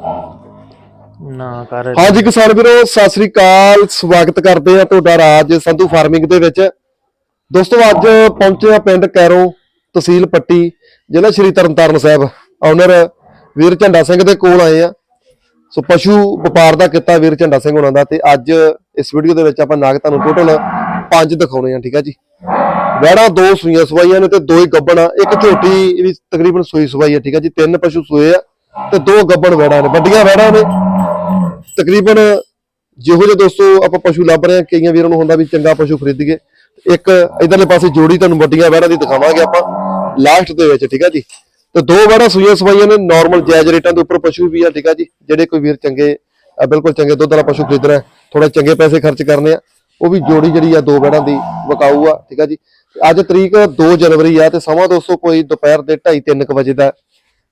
ਨਾ ਕਰ। ਹਾਂਜੀ ਕਿਸਾਨ ਵੀਰੋ, ਸਤਿ ਸ੍ਰੀ ਅਕਾਲ। ਸਵਾਗਤ ਕਰਦੇ ਆ ਤੁਹਾਡਾ ਰਾਜ ਸੰਧੂ ਫਾਰਮਿੰਗ ਦੇ ਵਿੱਚ। ਦੋਸਤੋ, ਅੱਜ ਪਹੁੰਚੇ ਆ ਪਿੰਡ ਕੈਰੋ ਤਹਿਸੀਲ ਪੱਟੀ, ਜ਼ਿਲ੍ਹਾ ਸ਼੍ਰੀ ਤਰਨਤਾਰਨ ਸਾਹਿਬ। ਓਨਰ ਵੀਰ ਝੰਡਾ ਸਿੰਘ ਦੇ ਕੋਲ ਆਏ ਆ ਸੋ ਪਸ਼ੂ ਵਪਾਰ ਦਾ ਕੀਤਾ ਵੀਰ ਝੰਡਾ ਸਿੰਘ ਉਹਨਾਂ ਦਾ ਤੇ ਅੱਜ ਇਸ ਵੀਡੀਓ ਦੇ ਵਿੱਚ ਆਪਾਂ ਨਾਗ ਤੁਹਾਨੂੰ ਟੋਟਲ ਪੰਜ ਦਿਖਾਉਣੇ ਆ ਠੀਕ ਆ ਜੀ। ਵੈੜਾ ਦੋ ਸੂਈਆਂ ਸਵਾਈਆਂ ਨੇ ਤੇ ਦੋ ਹੀ ਗੱਬਣ, ਇੱਕ ਝੋਟੀ ਵੀ ਤਕਰੀਬਨ ਸੂਈ ਸਵਾਈ ਆ, ਠੀਕ ਆ ਜੀ। ਤਿੰਨ ਪਸ਼ੂ ਸੂਏ ਆ। ਤੇ ਦੋ ਗੱਬਣ ਵੈੜਾਂ ਨੇ, ਵੱਡੀਆਂ ਵੈੜਾ ਨੇ। ਤਕਰੀਬਨ ਜਿਹੋ ਜਿਹੇ ਦੋਸਤੋ ਆਪਾਂ ਪਸ਼ੂ ਲੱਭ ਰਹੇ ਹਾਂ, ਕਈਆਂ ਵੀਰਾਂ ਨੂੰ ਹੁੰਦਾ ਵੀ ਚੰਗਾ ਪਸ਼ੂ ਖਰੀਦੀਏ। ਇੱਕ ਇਧਰਲੇ ਪਾਸੇ ਜੋੜੀ ਤੁਹਾਨੂੰ ਵੱਡੀਆਂ ਵੈੜਾਂ ਦੀ ਦਿਖਾਵਾਂਗੇ ਆਪਾਂ, ਲਾਸਟ ਦੇ ਵਿੱਚ, ਠੀਕ ਆ ਜੀ? ਤੇ ਦੋ ਵੈੜਾਂ ਸੂਈਆਂ ਸਵਾਈਆਂ ਨੇ ਨਾਰਮਲ ਜਾਇਜ਼ ਰੇਟਾਂ ਦੇ ਉੱਪਰ ਪਸ਼ੂ ਵੀ ਆ, ਠੀਕ ਆ ਜੀ? ਜਿਹੜੇ ਕੋਈ ਵੀਰ ਚੰਗੇ ਬਿਲਕੁਲ ਚੰਗੇ ਦੁੱਧ ਵਾਲਾ ਪਸ਼ੂ ਖਰੀਦਣਾ ਥੋੜਾ ਚੰਗੇ ਪੈਸੇ ਖਰਚ ਕਰਨੇ ਆ, ਉਹ ਵੀ ਜੋੜੀ ਜਿਹੜੀ ਆ ਦੋ ਵੈੜਾਂ ਦੀ ਵਕਾਊ ਆ, ਠੀਕ ਆ ਜੀ? ਅੱਜ ਤਰੀਕ 2 ਜਨਵਰੀ ਆ, ਤੇ ਸਮਾਂ ਦੋਸਤੋ ਕੋਈ ਦੁਪਹਿਰ ਦੇ 2:30 3 ਵਜੇ ਦਾ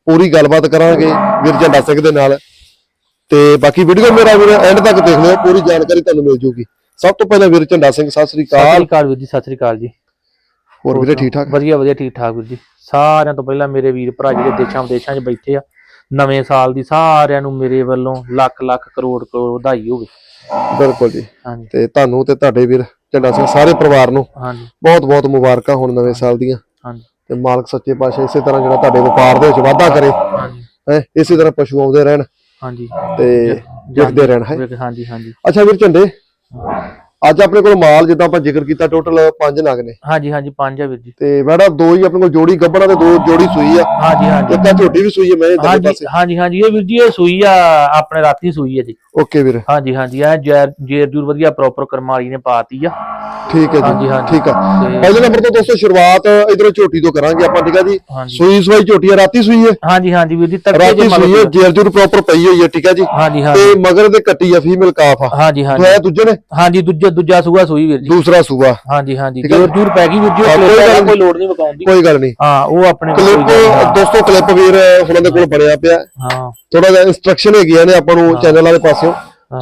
ਪੂਰੀ ਗੱਲਬਾਤ ਕਰਾਂਗੇ ਵੀਰ ਝੰਡਾ ਸਿੰਘ ਦੇ ਨਾਲ। ਤੇ ਬਾਕੀ ਵੀਡੀਓ ਮੇਰਾ ਵੀਰ ਐਂਡ ਤੱਕ ਦੇਖ ਲਿਓ ਪੂਰੀ ਜਾਣਕਾਰੀ ਤੁਹਾਨੂੰ ਮਿਲ ਜੂਗੀ। ਸਭ ਤੋਂ ਪਹਿਲਾਂ ਵੀਰ ਝੰਡਾ ਸਿੰਘ ਸਤਿ ਸ੍ਰੀ ਸਤਿ ਸ੍ਰੀ ਅਕਾਲ ਅਕਾਲ ਵੀਰ ਜੀ ਸਤਿ ਸ੍ਰੀ ਅਕਾਲ ਜੀ। ਹੋਰ ਵੀਰੇ ਠੀਕ ਠਾਕ? ਵਧੀਆ ਵਧੀਆ ਠੀਕ ਠਾਕ ਵੀਰ ਜੀ। ਸਾਰਿਆਂ ਤੋਂ ਪਹਿਲਾਂ ਮੇਰੇ ਵੀਰ ਭਰਾ ਜਿਹੜੇ ਦੇਸ਼ਾਂ ਵਿਦੇਸ਼ਾਂ 'ਚ ਬੈਠੇ ਆ ਨਵੇਂ ਸਾਲ ਦੀ ਸਾਰਿਆਂ ਨੂੰ ਮੇਰੇ ਵੱਲੋਂ ਲੱਖ ਲੱਖ ਕਰੋੜ ਕਰੋੜ ਵਧਾਈ ਹੋਵੇ। ਬਿਲਕੁਲ ਜੀ। ਹਾਂਜੀ। ਤੇ ਤੁਹਾਨੂੰ ਤੇ ਤੁਹਾਡੇ ਵੀਰ ਝੰਡਾ ਸਿੰਘ ਸਾਰੇ ਪਰਿਵਾਰ ਨੂੰ ਹਾਂਜੀ। ਬਹੁਤ ਬਹੁਤ ਮੁਬਾਰਕਾਂ ਹੁਣ ਨਵੇਂ ਸਾਲ ਦੀਆਂ। ਹਾਂਜੀ। ਤੇ ਮਾਲਕ ਸੱਚੇ ਪਾਤਸ਼ਾਹ ਇਸੇ ਤਰ੍ਹਾਂ ਜਿਹੜਾ ਤੁਹਾਡੇ ਵਪਾਰ ਦੇ ਵਿੱਚ ਵਾਧਾ ਕਰੇ ਹਾਂਜੀ। ਹੈ ਇਸੇ ਤਰ੍ਹਾਂ ਪਸ਼ੂ ਆਉਂਦੇ ਰਹਿਣ ਹਾਂਜੀ। ਤੇ ਜਿੱਤਦੇ ਰਹਿਣ ਹੈ। ਹਾਂਜੀ ਹਾਂਜੀ। ਅੱਛਾ ਵੀਰ ਝੰਡੇ? ਅੱਜ ਆਪਣੇ ਕੋਲ ਮਾਲ ਜਿੱਦਾਂ ਆਪਾਂ ਜ਼ਿਕਰ ਕੀਤਾ ਟੋਟਲ ਪੰਜ ਨਗ ਨੇ। ਹਾਂਜੀ ਹਾਂਜੀ ਪੰਜ ਆ ਵੀਰ ਜੀ। ਤੇ ਮੈਡਮ ਦੋ ਹੀ ਆਪਣੇ ਕੋਲ ਜੋੜੀ ਗੱਬਣਾ ਤੇ ਦੋ ਜੋੜੀ ਸੂਈ ਆ। ਹਾਂਜੀ ਹਾਂਜੀ। ਇੱਕ ਆ ਝੋਟੀ ਵੀ ਸੂਈ ਹੈ ਮੇਰੇ ਦੂਜੇ ਹਾਂਜੀ ਪਾਸੇ। ਹਾਂਜੀ ਹਾਂਜੀ ਇਹ ਵੀਰ ਜੀ ਇਹ ਸੂਈ ਆ ਆਪਣੇ ਰਾਤੀ ਸੂਈ ਆ ਜੀ। ਓਕੇ ਵੀਰ। ਹਾਂਜੀ ਹਾਂਜੀ ਇਹ ਜੈਰ ਜੇਰ ਜੂਰ ਵਧੀਆ ਪ੍ਰੋਪਰ ਕਰਮਾਲੀ ਨੇ ਪਾਤੀ ਆ। ਠੀਕ ਹੈ ਜੀ ਹਾਂਜੀ। ਠੀਕ ਆ। ਤੇ- ਪਹਿਲੇ ਨੰਬਰ ਤੋਂ ਦੋਸਤੋ ਸ਼ੁਰੂਆਤ ਇਧਰੋਂ ਝੋਟੀ ਤੋਂ ਕਰਾਂਗੇ ਆਪਾਂ ਠੀਕ ਆ ਜੀ? ਹਾਂਜੀ। ਸੂਈ ਸਵਾਈ ਝੋਟੀ ਆ ਰਾਤੀ ਸੂਈ ਹੈ ਹਾਂਜੀ ਹਾਂਜੀ ਵੀਰ ਜੀ ਰਾਤੀ ਜੇ ਸੂਈ ਹੈ ਜੇਰ ਜੂਰ ਪ੍ਰੋਪਰ ਪਈ ਹੋਈ ਹੈ ਠੀਕ ਆ ਜੀ? ਹਾਂਜੀ ਹਾਂਜੀ। ਤੇ ਮਗਰ ਦੇ ਕੱਟੀ ਆ ਫੀਮੇਲ ਕਾਫ ਆ। ਹਾਂਜੀ ਹਾਂਜੀ। ਹੋਇਆ ਦੂਜੇ ਨੇ? ਹਾਂਜੀ ਦੂਜਾ ਦੂਜਾ ਸੂਆ ਸੂਈ ਵੀਰ ਜੀ। ਦੂਸਰਾ ਸੂਆ। ਹਾਂਜੀ ਹਾਂਜੀ। ਠੀਕ ਹੈ। ਜੋਰ ਜੂਰ ਪੈ ਗਈ ਵੀਰ ਜੀ ਉਹ ਹਾਂ, ਕੋਈ clip ਗੱਲ ਦਾ ਨਹੀਂ। ਕੋਈ ਲੋੜ ਨਹੀਂ ਵਿਕਾਉਣ ਦੀ ਕੋਈ ਗੱਲ ਨਹੀਂ। ਹਾਂ ਉਹ ਆਪਣੇ ਕੋਲ ਕਲਿੱਪ ਕੋਈ ਗੱਲ ਨਹੀਂ। ਦੋਸਤੋ ਕਲਿੱਪ ਵੀਰ ਉਹਨਾਂ ਦੇ ਕੋਲ ਬਣਿਆ ਪਿਆ। ਹਾਂ। ਥੋੜਾ ਜਿਹਾ ਇਨਸਟਰਕਸ਼ਨ ਹੈਗੀਆਂ ਨੇ ਆਪਾਂ ਨੂੰ ਚੈਨਲ ਵਾਲੇ ਪਾਸਿਓਂ।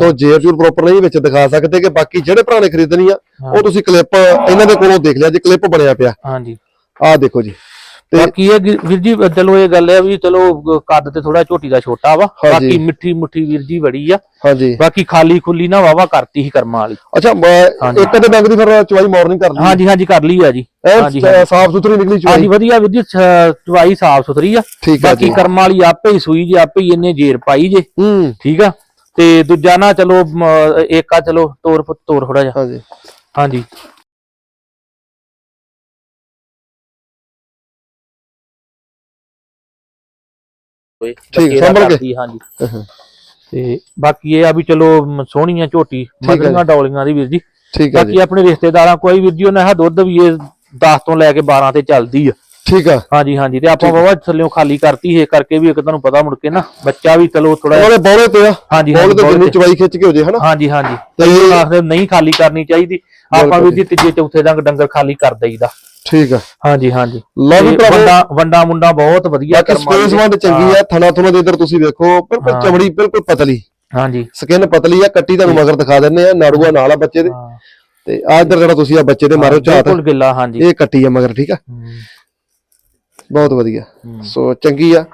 ਤੋਂ ਜੇਰ ਜੂਰ ਪ੍ਰੋਪਰ ਨਹੀਂ ਵਿੱਚ ਦਿਖਾ ਸਕਦੇ ਕਿ ਬਾਕੀ ਜਿਹੜੇ ਭਰਾ ਨੇ ਖਰੀਦਣੀ ਆ ਉਹ ਤੁਸੀਂ ਕਲਿੱਪ ਇਹਨਾਂ ਦੇ ਕੋਲੋਂ ਦੇਖ ਲਿਆ ਜੇ ਕਲਿੱਪ ਬਣਿਆ ਪਿਆ। ਹਾਂਜੀ। ਆਹ ਦੇਖੋ ਜੀ। ਬਾਕੀ ਇਹ ਵੀਰ ਜੀ ਚਲੋ ਇਹ ਗੱਲ ਹੈ ਵੀ ਚਲੋ ਕੱਦ ਤੇ ਥੋੜਾ ਝੋਟੀ ਦਾ ਛੋਟਾ ਵਾ। ਹਾਂਜੀ। ਬਾਕੀ ਮਿੱਠੀ ਮੁੱਠੀ ਵੀਰ ਜੀ ਬੜੀ ਆ। ਹਾਂਜੀ। ਬਾਕੀ ਖਾਲੀ ਖੁੱਲੀ ਨਾ ਵਾਵਾ ਕਰਤੀ ਸੀ ਕਰਮਾਂ ਵਾਲੀ। ਅੱਛਾ ਮੈਂ ਇੱਕ ਤੇ ਡੰਗ ਦੀ ਫਿਰ ਚਵਾਈ ਮਾਰਨਿੰਗ ਕਰ ਲਈ ਹਾਂਜੀ ਹਾਂਜੀ ਕਰ ਲਈ ਆ ਜੀ। ਹਾਂਜੀ ਐ ਸਾਫ਼ ਸੁਥਰੀ ਨਿਕਲੀ ਹਾਂਜੀ ਚਵਾਈ ਵਧੀਆ ਵੀਰ ਜੀ ਚਵਾਈ ਸਾਫ਼ ਸੁਥਰੀ ਆ। ਠੀਕ ਆ ਬਾਕੀ ਕਰਮਾਂ ਵਾਲੀ ਆਪੇ ਹੀ ਸੂਈ ਜੀ ਆਪੇ ਹੀ ਇਹਨੇ ਜੇਰ ਪਾਈ ਜੇ। ਹੂੰ। ਠੀਕ ਆ? ਤੇ ਦੂਜਾ ਨਾ ਚਲੋ ਮ, ਇੱਕ ਆ ਚਲੋ ਤੋਰ ਤੋਰ ਥੋੜਾ ਜਿਹਾ। ਹਾਂਜੀ। ਹਾਂਜੀ। ਠੀਕ, ਸੰਭਲ ਕੇ। ਹਾਂਜੀ। ਤੇ ਬਾਕੀ ਇਹ ਆ ਵੀ ਚਲੋ ਸੋਹਣੀਆਂ ਝੋਟੀ ਹੈ ਜੀ। ਮਗਰੀਆਂ ਡੌਲੀਆਂ ਦੀ ਵੀਰ ਜੀ। ਠੀਕ ਹੈ ਜੀ। ਬਾਕੀ ਆਪਣੇ ਰਿਸ਼ਤੇਦਾਰਾਂ ਕੋਈ ਵੀਰ ਜੀ ਉਹਨਾਂ ਹੈ ਦੁੱਧ ਵੀ ਇਹ 10 ਤੋਂ ਲੈ ਕੇ 12 ਤੇ ਚੱਲਦੀ ਆ। ਠੀਕ ਆ। ਹਾਂਜੀ ਹਾਂਜੀ। ਤੇ ਆਪਾਂ ਬਾਬਾ ਥੱਲਿਓਂ ਖਾਲੀ ਕਰਤੀ ਇਹ ਕਰਕੇ ਵੀ ਇੱਕ ਤੁਹਾਨੂੰ ਪਤਾ ਮੁੜ ਕੇ ਨਾ ਬੱਚਾ ਵੀ ਚਲੋ ਥੋੜਾ ਉਹਨੇ ਬੌਲੇ ਤੇ ਆ। ਹਾਂਜੀ ਬੌਲੇ ਹਾਂਜੀ ਤੇ ਬੌਲੇ ਜਿੰਨੀ ਤੇ। ਚਵਾਈ ਖਿੱਚ ਕੇ ਹੋ ਜੇ ਹਨਾ? ਹਾਂਜੀ ਹਾਂਜੀ। ਤੇ ਆਖਦੇ ਨਹੀਂ ਖਾਲੀ ਕਰਨੀ ਚਾਹੀਦੀ। ਆਪਾਂ ਬਿਲਕੁਲ ਵੀ ਜੀ। ਤੀਜੇ ਚੌਥੇ ਡੰਗ ਡੰਗਰ ਖਾਲੀ ਕਰ ਦਈਦਾ। ਠੀਕ ਆ। ਹਾਂਜੀ ਹਾਂਜੀ। ਲਓ ਵੀ ਵੰਡਾ ਵੰਡਾ ਮੁੰਡਾ ਬਹੁਤ ਵਧੀਆ ਬਾਕੀ ਸਪੇਸ। ਵੰਡ ਚੰਗੀ ਆ ਥਣਾ ਥੁਣਾ ਦੇ ਇੱਧਰ ਤੁਸੀਂ ਵੇਖੋ ਬਿਲਕੁਲ। ਚਮੜੀ ਬਿਲਕੁਲ ਪਤਲੀ। ਹਾਂਜੀ। ਸਕਿਨ ਪਤਲੀ ਆ ਕੱਟੀ ਤੁਹਾਨੂੰ ਮਗਰ ਦਿਖਾ ਦਿੰਨੇ ਆ ਨਾੜੂਆ ਨਾਲ ਆ ਬੱਚੇ ਦੇ। ਤੇ ਆ ਇੱਧਰ ਜਿਹੜਾ ਤੁਸੀਂ ਆ ਬੱਚੇ ਦੇ ਮਾਰੋ ਝਾਤ। ਬਿਲਕੁਲ ਗਿੱਲਾ ਹਾਂਜੀ। ਇਹ ਕੱਟੀ ਆ ਮਗਰ ਠੀਕ ਆ? ਬਹੁਤ ਵਧੀਆ। ਸੋ ਚੰਗੀ ਆ।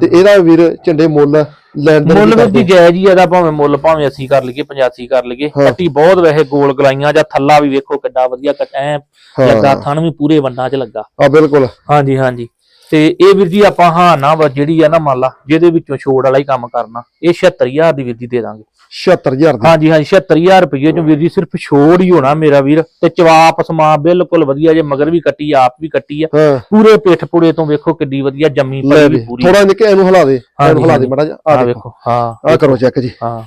ਤੇ ਇਹਦਾ ਵੀਰ ਝੰਡੇ ਮੁੱਲ ਲੈਣ ਦੇ ਮੁੱਲ ਵੀ ਜਾਇਜ਼ ਹੀ ਇਹਦਾ ਭਾਵੇਂ ਮੁੱਲ ਭਾਵੇਂ 80 ਕਰ ਲਈਏ 85 ਕਰ ਲਈਏ। ਹਾਂ। ਕੱਟੀ ਬਹੁਤ ਵੈਸੇ ਗੋਲ ਗਲਾਈਆਂ ਜਾਂ ਥੱਲਾ ਵੀ ਵੇਖੋ ਕਿੱਡਾ ਵਧੀਆ ਕੱਟਾ ਲੱਗਾ ਹਾਂ। ਥਣ ਵੀ ਪੂਰੇ ਵੰਡਾਂ 'ਚ ਲੱਗਾ। ਆ ਬਿਲਕੁਲ। ਹਾਂਜੀ ਹਾਂਜੀ। ਤੇ ਇਹ ਵੀਰ ਜੀ ਆਪਾਂ ਹਾਂ ਨਾ ਜਿਹੜੀ ਆ ਨਾ ਮੰਨ ਲਾ ਜਿਹਦੇ ਵਿੱਚੋਂ ਛੋੜ ਵਾਲਾ ਹੀ ਕੰਮ ਕਰਨਾ ਇਹ 76000 ਦੀ ਵੀਰ ਜੀ ਦੇ ਦਾਂਗੇ। 76000 ਦੀ। ਹਾਂਜੀ ਹਾਂਜੀ 76000 ਰੁਪਏ ਚੋਂ ਵੀਰ ਜੀ ਸਿਰਫ ਛੋੜ ਹੀ ਹੋਣਾ ਮੇਰਾ ਵੀਰ। ਤੇ ਚਵਾਪ ਸਮਾ ਬਿਲਕੁਲ ਵਧੀਆ ਜੇ ਮਗਰ ਵੀ ਕੱਟੀ ਆਪ ਵੀ ਕੱਟੀ ਆ। ਪੂਰੇ ਪਿੱਠ ਪੁੜੇ ਤੋਂ ਵੇਖੋ ਕਿੱਡੀ ਵਧੀਆ ਜੰਮੀ ਪਈ ਪੂਰੀ। ਥੋੜਾ ਨਿੱਕੇ ਇਹਨੂੰ ਹਿਲਾ ਦੇ ਇਹਨੂੰ ਹਿਲਾ ਦੇ। ਮੜਾ ਜਾ ਆ ਵੇਖੋ ਹਾਂ। ਆ ਕਰੋ ਚੈੱਕ ਜੀ। ਹਾਂ।